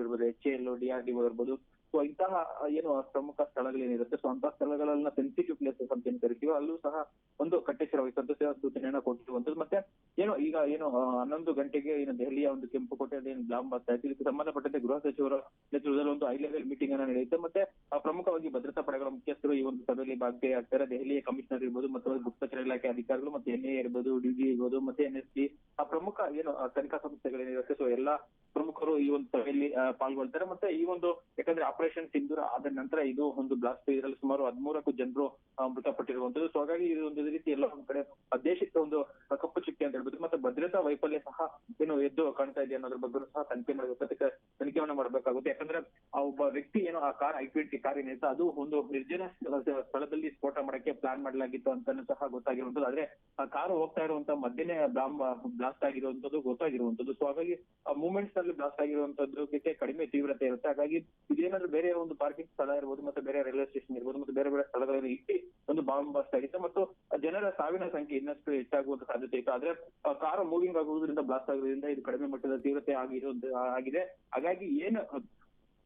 ಇರ್ಬೋದು ಎಚ್ ಎಲ್ ಡಿಆರ್ಡಿಒ ಇರ್ಬೋದು. ಸೊ ಇಂತಹ ಏನು ಪ್ರಮುಖ ಸ್ಥಳಗಳೇನಿರುತ್ತೆ ಸೊ ಅಂತ ಸ್ಥಳಗಳನ್ನ ಸೆನ್ಸಿಟಿವ್ ಪ್ಲೇಸಸ್ ಅಂತ ಏನ್ ಕರಿತೀವೋ, ಅಲ್ಲೂ ಸಹ ಒಂದು ಕಟ್ಟೆಚ್ಚರ ವಹಿಸುವಂತ ಸೂಚನೆಯನ್ನ ಕೊಟ್ಟಿರುವಂತದ್ದು. ಮತ್ತೆ, ಏನು, ಈಗ, ಏನು ಹನ್ನೊಂದು ಗಂಟೆಗೆ ಏನು ದೆಹಲಿಯ ಒಂದು ಕೆಂಪು ಕೋಟೆಯಲ್ಲಿ ಏನು ಬ್ಲಾಂಬ್ ಆಗ್ತಾ ಇದೆ ಇದಕ್ಕೆ ಸಂಬಂಧಪಟ್ಟಂತೆ ಗೃಹ ಸಚಿವರ ನೇತೃತ್ವದಲ್ಲಿ ಒಂದು ಹೈ ಲೆವೆಲ್ ಮೀಟಿಂಗ್ ಅನ್ನ ನಡೆಯುತ್ತೆ. ಮತ್ತೆ ಪ್ರಮುಖವಾಗಿ ಭದ್ರತಾ ಪಡೆಗಳ ಮುಖ್ಯಸ್ಥರು ಈ ಒಂದು ಸಭೆಯಲ್ಲಿ ಭಾಗಿಯಾಗ್ತಾರೆ. ದೆಹಲಿಯ ಕಮಿಷನರ್ ಇರ್ಬೋದು, ಮತ್ತು ಗುಪ್ತಚರ ಇಲಾಖೆ ಅಧಿಕಾರಿಗಳು, ಮತ್ತೆ ಎನ್ಎ ಇರ್ಬೋದು ಡಿಜಿ ಇರ್ಬೋದು, ಮತ್ತೆ ಎನ್ಎಸ್ಪಿ ಆ ಪ್ರಮುಖ, ಏನು ತನಿಖಾ ಸಂಸ್ಥೆಗಳೇನಿರುತ್ತೆ? ಸೊ, ಎಲ್ಲಾ ಪ್ರಮುಖರು ಈ ಒಂದು ಸಭೆಯಲ್ಲಿ ಪಾಲ್ಗೊಳ್ತಾರೆ. ಮತ್ತೆ ಈ ಒಂದು, ಯಾಕಂದ್ರೆ ಆಪರೇಷನ್ ಸಿಂಧೂರ ಆದ ನಂತರ ಇದು ಒಂದು ಬ್ಲಾಸ್ಟ್ ಇದರಲ್ಲಿ ಸುಮಾರು ಹದಿಮೂರಕ್ಕೂ ಜನರು ಮೃತಪಟ್ಟಿರುವಂತದ್ದು ಸೊ ಹಾಗಾಗಿ ಇದು ಒಂದು ರೀತಿ ಎಲ್ಲ ಒಂದ್ ಕಡೆ ದೇಶಕ್ಕೆ ಒಂದು ಕಪ್ಪು ಚುಕ್ಕಿ ಅಂತ ಹೇಳ್ಬೋದು. ಮತ್ತೆ ಭದ್ರತಾ ವೈಫಲ್ಯ ಸಹ ಏನು ಎದ್ದು ಕಾಣ್ತಾ ಇದೆ ಅನ್ನೋದ್ರ ಬಗ್ಗೆ ಸಹ ತನಿಖೆ ಮಾಡಬೇಕು. ತನಿಖೆಯನ್ನ ಮಾಡಬೇಕಾಗುತ್ತೆ. ಯಾಕಂದ್ರೆ ಆ ಒಬ್ಬ ವ್ಯಕ್ತಿ ಏನು, ಆ ಕಾರ್ ಐ ಟ್ವೆಂಟಿ ಕಾರ್ ಅದು ಒಂದು ನಿರ್ಜನ ಸ್ಥಳದಲ್ಲಿ ಸ್ಫೋಟ ಮಾಡಕ್ಕೆ ಪ್ಲಾನ್ ಮಾಡಲಾಗಿತ್ತು ಅಂತಾನು ಸಹ ಗೊತ್ತಾಗಿರುವಂತದ್ದು ಆದ್ರೆ ಆ ಕಾರು ಹೋಗ್ತಾ ಇರುವಂತ ಮಧ್ಯನೇ ಬ್ಲಾಸ್ಟ್ ಆಗಿರುವಂತದ್ದು ಗೊತ್ತಾಗಿರುವಂತದ್ದು ಸೊ ಹಾಗಾಗಿ ಆ ನಲ್ಲಿ ಬ್ಲಾಸ್ಟ್ ಆಗಿರುವಂತದ್ದಕ್ಕೆ ಕಡಿಮೆ ತೀವ್ರತೆ ಇರುತ್ತೆ. ಹಾಗಾಗಿ ಇದೇನಾದ್ರೂ ಬೇರೆ ಒಂದು ಪಾರ್ಕಿಂಗ್ ಸ್ಥಳ ಇರ್ಬೋದು, ಮತ್ತೆ ಬೇರೆ ರೈಲ್ವೆ ಸ್ಟೇಷನ್ ಇರ್ಬೋದು, ಮತ್ತೆ ಬೇರೆ ಬೇರೆ ಸ್ಥಳಗಳಲ್ಲಿ ಇಟ್ಟು ಒಂದು ಬಾಂಬ್ ಬ್ಲಾಸ್ಟ್ ಆಗಿತ್ತು ಮತ್ತು ಜನರ ಸಾವಿನ ಸಂಖ್ಯೆ ಇನ್ನಷ್ಟು ಹೆಚ್ಚಾಗುವಂತ ಸಾಧ್ಯತೆ ಇತ್ತು. ಆದ್ರೆ ಕಾರು ಮೂವಿಂಗ್ ಆಗುವುದರಿಂದ ಬ್ಲಾಸ್ಟ್ ಆಗುವುದರಿಂದ ಇದು ಕಡಿಮೆ ಮಟ್ಟದ ತೀವ್ರತೆ ಆಗಿರೋದು ಆಗಿದೆ. ಹಾಗಾಗಿ ಏನು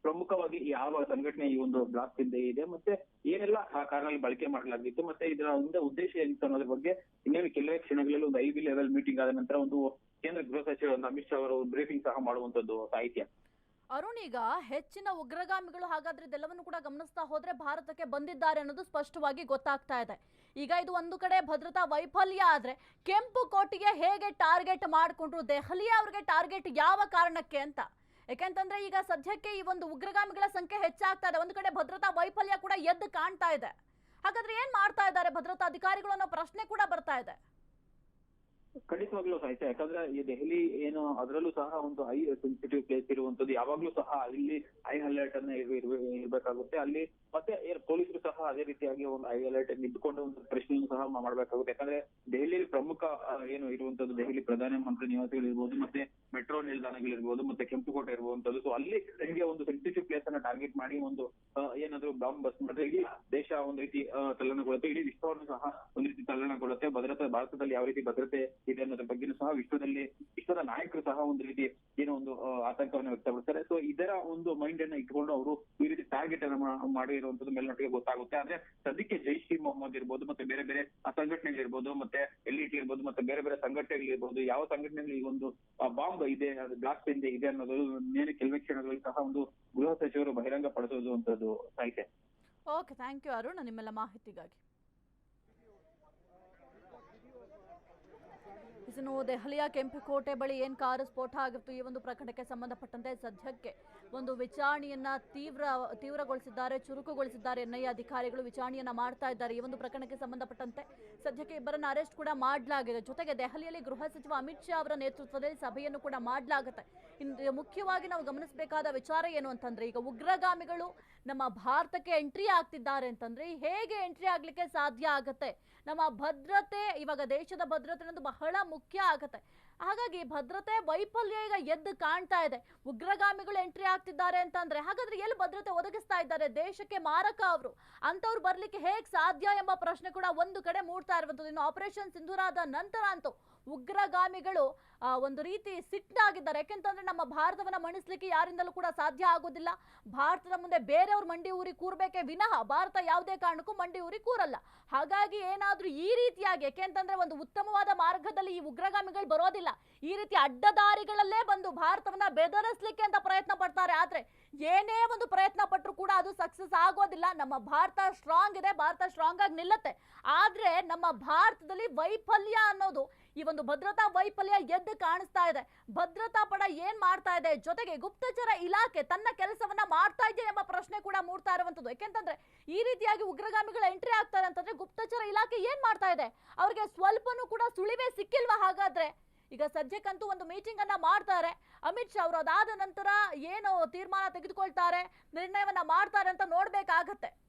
ಪ್ರಮುಖವಾಗಿ ಯಾವ ಸಂಘಟನೆ ಈ ಒಂದು ಬ್ಲಾಕ್ ಹಿಂದೆ ಇದೆ, ಮತ್ತೆ ಏನೆಲ್ಲ ಆ ಕಾರಲ್ಲಿ ಬಳಕೆ ಮಾಡಲಾಗಿತ್ತು, ಮತ್ತೆ ಇದರ ಮುಂದೆ ಉದ್ದೇಶ ಏನಿತ್ತು ಅನ್ನೋದ್ರ ಬಗ್ಗೆ ಇನ್ನೇನು ಕೆಲವೇ ಕ್ಷಣಗಳಲ್ಲಿ ಒಂದು ಐ ಲೆವೆಲ್ ಮೀಟಿಂಗ್ ಆದ ನಂತರ ಒಂದು ಕೇಂದ್ರ ಗೃಹ ಸಚಿವ ಅಮಿತ್ ಶಾ ಅವರು ಬ್ರೀಫಿಂಗ್ ಸಹ ಮಾಡುವಂತದ್ದು ಸಾಹಿತ್ಯ. ಅರುಣ್, ಈಗ ಹೆಚ್ಚಿನ ಉಗ್ರಗಾಮಿಗಳು ಹಾಗಾದ್ರೆ ಇದೆಲ್ಲವನ್ನು ಕೂಡ ಗಮನಿಸ್ತಾ ಹೋದ್ರೆ ಭಾರತಕ್ಕೆ ಬಂದಿದ್ದಾರೆ ಅನ್ನೋದು ಸ್ಪಷ್ಟವಾಗಿ ಗೊತ್ತಾಗ್ತಾ ಇದೆ. ಈಗ ಇದು ಒಂದು ಕಡೆ ಭದ್ರತಾ ವೈಫಲ್ಯ ಆದ್ರೆ ಕೆಂಪು ಕೋಟಿಗೆ ಹೇಗೆ ಟಾರ್ಗೆಟ್ ಮಾಡಿಕೊಂಡ್ರು ದೆಹಲಿ ಅವ್ರಿಗೆ ಟಾರ್ಗೆಟ್ ಯಾವ ಕಾರಣಕ್ಕೆ ಅಂತ? ಯಾಕೆಂತಂದ್ರೆ ಈಗ ಸದ್ಯಕ್ಕೆ ಈ ಒಂದು ಉಗ್ರಗಾಮಿಗಳ ಸಂಖ್ಯೆ ಹೆಚ್ಚಾಗ್ತಾ ಇದೆ. ಒಂದು ಕಡೆ ಭದ್ರತಾ ವೈಫಲ್ಯ ಕೂಡ ಎದ್ದು ಕಾಣ್ತಾ ಇದೆ. ಹಾಗಾದ್ರೆ ಏನ್ ಮಾಡ್ತಾ ಇದ್ದಾರೆ ಭದ್ರತಾ ಅಧಿಕಾರಿಗಳು ಅನ್ನೋ ಪ್ರಶ್ನೆ ಕೂಡ ಬರ್ತಾ ಇದೆ. ಖಂಡಿತವಾಗ್ಲೂ ಸಾಹಿತ್ಯ, ಯಾಕಂದ್ರೆ ಈ ದೆಹಲಿ ಏನು ಅದರಲ್ಲೂ ಸಹ ಒಂದು ಹೈ ಸೆನ್ಸಿಟಿವ್ ಪ್ಲೇಸ್ ಇರುವಂತದ್ದು ಯಾವಾಗ್ಲೂ ಸಹ ಅಲ್ಲಿ ಹೈ ಅಲರ್ಟ್ ಅನ್ನ ಇರಬೇಕಾಗುತ್ತೆ ಇರ್- ಇರ್ಬೇಕಾಗುತ್ತೆ. ಅಲ್ಲಿ ಮತ್ತೆ ಪೊಲೀಸರು ಸಹ ಅದೇ ರೀತಿಯಾಗಿ ಒಂದು ಹೈ ಅಲರ್ಟ್ ನಿಂತ್ಕೊಂಡು ಒಂದು ಪ್ರಶ್ನೆಯನ್ನು ಸಹ ಮಾಡಬೇಕಾಗುತ್ತೆ. ಯಾಕಂದ್ರೆ ದೆಹಲಿಯಲ್ಲಿ ಪ್ರಮುಖ ಏನು ಇರುವಂತದ್ದು ದೆಹಲಿ ಪ್ರಧಾನಮಂತ್ರಿ ನಿವಾಸಗಳಿರ್ಬೋದು, ಮತ್ತೆ ಮೆಟ್ರೋ ನಿಲ್ದಾಣಗಳಿರ್ಬೋದು, ಮತ್ತೆ ಕೆಂಪುಕೋಟೆ ಇರುವಂತದ್ದು. ಸೊ ಅಲ್ಲಿ ನಿಮಗೆ ಒಂದು ಸೆನ್ಸಿಟಿವ್ ಪ್ಲೇಸ್ ಅನ್ನ ಟಾರ್ಗೆಟ್ ಮಾಡಿ ಒಂದು ಏನಾದ್ರು ಬಾಂಬ್ ಬಸ್ ಮಾಡಿದ್ರೆ ಇಡೀ ದೇಶ ಒಂದು ರೀತಿ ತಲ್ಲಣಗೊಳ್ಳುತ್ತೆ. ಇಡೀ ವಿಶ್ವವನ್ನು ಸಹ ಒಂದು ರೀತಿ ತಲ್ಲಣಗೊಳ್ಳುತ್ತೆ. ಭದ್ರತೆ, ಭಾರತದಲ್ಲಿ ಯಾವ ರೀತಿ ಭದ್ರತೆ ಇದೆ ಅನ್ನೋದ್ರ ಬಗ್ಗೆನೂ ಸಹ ವಿಶ್ವದಲ್ಲಿ, ವಿಶ್ವದ ನಾಯಕರು ಸಹ ಒಂದು ರೀತಿ ಏನೋ ಒಂದು ಆತಂಕವನ್ನು ವ್ಯಕ್ತಪಡಿಸ್ತಾರೆ. ಸೊ ಇದರ ಒಂದು ಮೈಂಡ್ ಅನ್ನ ಇಟ್ಕೊಂಡು ಅವರು ಈ ರೀತಿ ಟಾರ್ಗೆಟ್ ಅನ್ನ ಮಾ- ಮಾಡಿರುವಂತದ್ದು ಮೇಲ್ನೋಟಿಗೆ ಗೊತ್ತಾಗುತ್ತೆ. ಆದ್ರೆ ಸದ್ಯಕ್ಕೆ ಜೈಷ್ ಇ ಮೊಹಮ್ಮದ್ ಇರ್ಬೋದು, ಮತ್ತೆ ಬೇರೆ ಬೇರೆ ಸಂಘಟನೆಗಳಿರ್ಬೋದು ಮತ್ತೆ ಎಲ್ ಇ ಟಿ ಇರ್ಬೋದು, ಮತ್ತೆ ಬೇರೆ ಬೇರೆ ಸಂಘಟನೆಗಳಿರ್ಬೋದು, ಯಾವ ಸಂಘಟನೆಗಳು ಈ ಒಂದು ಬಾಂಬ್ ಇದೆ, ಅದು ಬ್ಲಾಸ್ಟ್ ಹಿಂದೆ ಇದೆ ಅನ್ನೋದು ನೇರ ಕೆಲವೇ ಕ್ಷಣಗಳಲ್ಲಿ ಸಹ ಒಂದು ಗೃಹ ಸಚಿವರು ಬಹಿರಂಗ ಪಡಿಸೋದು ಅಂತದ್ದು ಸಾಹಿತ್ಯ. ಓಕೆ ಥ್ಯಾಂಕ್ ಯು ಅರುಣ್, ನಿಮ್ಮೆಲ್ಲ ಮಾಹಿತಿಗಾಗಿ. ಇನ್ನು ದೆಹಲಿಯ ಕೆಂಪುಕೋಟೆ ಬಳಿ ಏನು ಕಾರು ಸ್ಫೋಟ ಆಗಿತ್ತು ಈ ಒಂದು ಪ್ರಕರಣಕ್ಕೆ ಸಂಬಂಧಪಟ್ಟಂತೆ ಸದ್ಯಕ್ಕೆ ಒಂದು ವಿಚಾರಣೆಯನ್ನ ತೀವ್ರ, ತೀವ್ರಗೊಳಿಸಿದ್ದಾರೆ, ಚುರುಕುಗೊಳಿಸಿದ್ದಾರೆ ಎನ್ಐಎ ಅಧಿಕಾರಿಗಳು. ವಿಚಾರಣೆಯನ್ನ ಮಾಡ್ತಾ ಇದ್ದಾರೆ. ಈ ಒಂದು ಪ್ರಕರಣಕ್ಕೆ ಸಂಬಂಧಪಟ್ಟಂತೆ ಸದ್ಯಕ್ಕೆ ಇಬ್ಬರನ್ನ ಅರೆಸ್ಟ್ ಕೂಡ ಮಾಡಲಾಗಿದೆ. ಜೊತೆಗೆ ದೆಹಲಿಯಲ್ಲಿ ಗೃಹ ಸಚಿವ ಅಮಿತ್ ಶಾ ಅವರ ನೇತೃತ್ವದಲ್ಲಿ ಸಭೆಯನ್ನು ಕೂಡ ಮಾಡಲಾಗುತ್ತೆ. ಇನ್ನು ಮುಖ್ಯವಾಗಿ ನಾವು ಗಮನಿಸಬೇಕಾದ ವಿಚಾರ ಏನು ಅಂತಂದ್ರೆ, ಈಗ ಉಗ್ರಗಾಮಿಗಳು ನಮ್ಮ ಭಾರತಕ್ಕೆ ಎಂಟ್ರಿ ಆಗ್ತಿದ್ದಾರೆ ಅಂತಂದ್ರೆ ಹೇಗೆ ಎಂಟ್ರಿ ಆಗ್ಲಿಕ್ಕೆ ಸಾಧ್ಯ ಆಗತ್ತೆ? ನಮ್ಮ ಭದ್ರತೆ, ಇವಾಗ ದೇಶದ ಭದ್ರತೆ ಅನ್ನೋದು ಬಹಳ ಮುಖ್ಯ ಆಗತ್ತೆ. ಹಾಗಾಗಿ ಭದ್ರತೆ ವೈಫಲ್ಯ ಈಗ ಎದ್ದು ಕಾಣ್ತಾ ಇದೆ. ಉಗ್ರಗಾಮಿಗಳು ಎಂಟ್ರಿ ಆಗ್ತಿದ್ದಾರೆ ಅಂತಂದ್ರೆ ಹಾಗಾದ್ರೆ ಎಲ್ಲಿ ಭದ್ರತೆ ಒದಗಿಸ್ತಾ ಇದ್ದಾರೆ? ದೇಶಕ್ಕೆ ಮಾರಕ ಅವರು. ಅಂತವ್ರು ಬರ್ಲಿಕ್ಕೆ ಹೇಗೆ ಸಾಧ್ಯ ಎಂಬ ಪ್ರಶ್ನೆ ಕೂಡ ಒಂದು ಕಡೆ ಮೂಡ್ತಾ ಇರುವಂತದ್ದು ಇನ್ನು ಆಪರೇಷನ್ ಸಿಂಧೂರಾದ ನಂತರ ಅಂತೂ ಉಗ್ರಗಾಮಿಗಳು ಒಂದು ರೀತಿ ಸಿಟ್ಟಾಗಿದ್ದಾರೆ. ಯಾಕೆಂತಂದ್ರೆ ನಮ್ಮ ಭಾರತವನ್ನ ಮಣಿಸ್ಲಿಕ್ಕೆ ಯಾರಿಂದಲೂ ಕೂಡ ಸಾಧ್ಯ ಆಗೋದಿಲ್ಲ. ಭಾರತದ ಮುಂದೆ ಬೇರೆಯವ್ರ ಮಂಡಿ ಊರಿ ಕೂರ್ಬೇಕೆ ವಿನಃ ಭಾರತ ಯಾವುದೇ ಕಾರಣಕ್ಕೂ ಮಂಡಿ ಊರಿ ಕೂರಲ್ಲ. ಹಾಗಾಗಿ ಏನಾದರೂ ಈ ರೀತಿಯಾಗಿ, ಯಾಕೆಂತಂದ್ರೆ ಒಂದು ಉತ್ತಮವಾದ ಮಾರ್ಗದಲ್ಲಿ ಈ ಉಗ್ರಗಾಮಿಗಳು ಬರೋದಿಲ್ಲ. ಈ ರೀತಿ ಅಡ್ಡದಾರಿಗಳಲ್ಲೇ ಬಂದು ಭಾರತವನ್ನ ಬೆದರಿಸಲಿಕ್ಕೆ ಅಂತ ಪ್ರಯತ್ನ ಪಡ್ತಾರೆ. ಆದ್ರೆ ಏನೇ ಒಂದು ಪ್ರಯತ್ನ ಪಟ್ಟರು ಕೂಡ ಅದು ಸಕ್ಸಸ್ ಆಗೋದಿಲ್ಲ. ನಮ್ಮ ಭಾರತ ಸ್ಟ್ರಾಂಗ್ ಇದೆ, ಭಾರತ ಸ್ಟ್ರಾಂಗ್ ಆಗಿ ನಿಲ್ಲತ್ತೆ. ಆದ್ರೆ ನಮ್ಮ ಭಾರತದಲ್ಲಿ ವೈಫಲ್ಯ ಅನ್ನೋದು, ಈ ಒಂದು ಭದ್ರತಾ ವೈಫಲ್ಯ ಎದ್ದು ಕಾಣಿಸ್ತಾ ಇದೆ. ಭದ್ರತಾ ಪಡ ಏನ್ ಮಾಡ್ತಾ ಇದೆ? ಜೊತೆಗೆ ಗುಪ್ತಚರ ಇಲಾಖೆ ತನ್ನ ಕೆಲಸವನ್ನ ಮಾಡ್ತಾ ಇದೆ ಎಂಬ ಪ್ರಶ್ನೆ ಕೂಡ ಮೂಡ್ತಾ ಇರುವಂತದ್ದು. ಯಾಕೆಂತಂದ್ರೆ ಈ ರೀತಿಯಾಗಿ ಉಗ್ರಗಾಮಿಗಳ ಎಂಟ್ರಿ ಆಗ್ತಾರೆ ಅಂತಂದ್ರೆ ಗುಪ್ತಚರ ಇಲಾಖೆ ಏನ್ ಮಾಡ್ತಾ ಇದೆ? ಅವ್ರಿಗೆ ಸ್ವಲ್ಪನೂ ಕೂಡ ಸುಳಿವೇ ಸಿಕ್ಕಿಲ್ವಾ ಹಾಗಾದ್ರೆ? ಈಗ ಸದ್ಯಕ್ಕಂತೂ ಒಂದು ಮೀಟಿಂಗ್ ಅನ್ನ ಮಾಡ್ತಾರೆ. ಅಮಿತ್ ಶಾ ಅವರು ಅದಾದ ನಂತರ ಏನು ತೀರ್ಮಾನ ತೆಗೆದುಕೊಳ್ತಾರೆ. ನಿರ್ಣಯವನ್ನ ಮಾಡ್ತಾರೆ ಅಂತ ನೋಡ್ಬೇಕಾಗತ್ತೆ.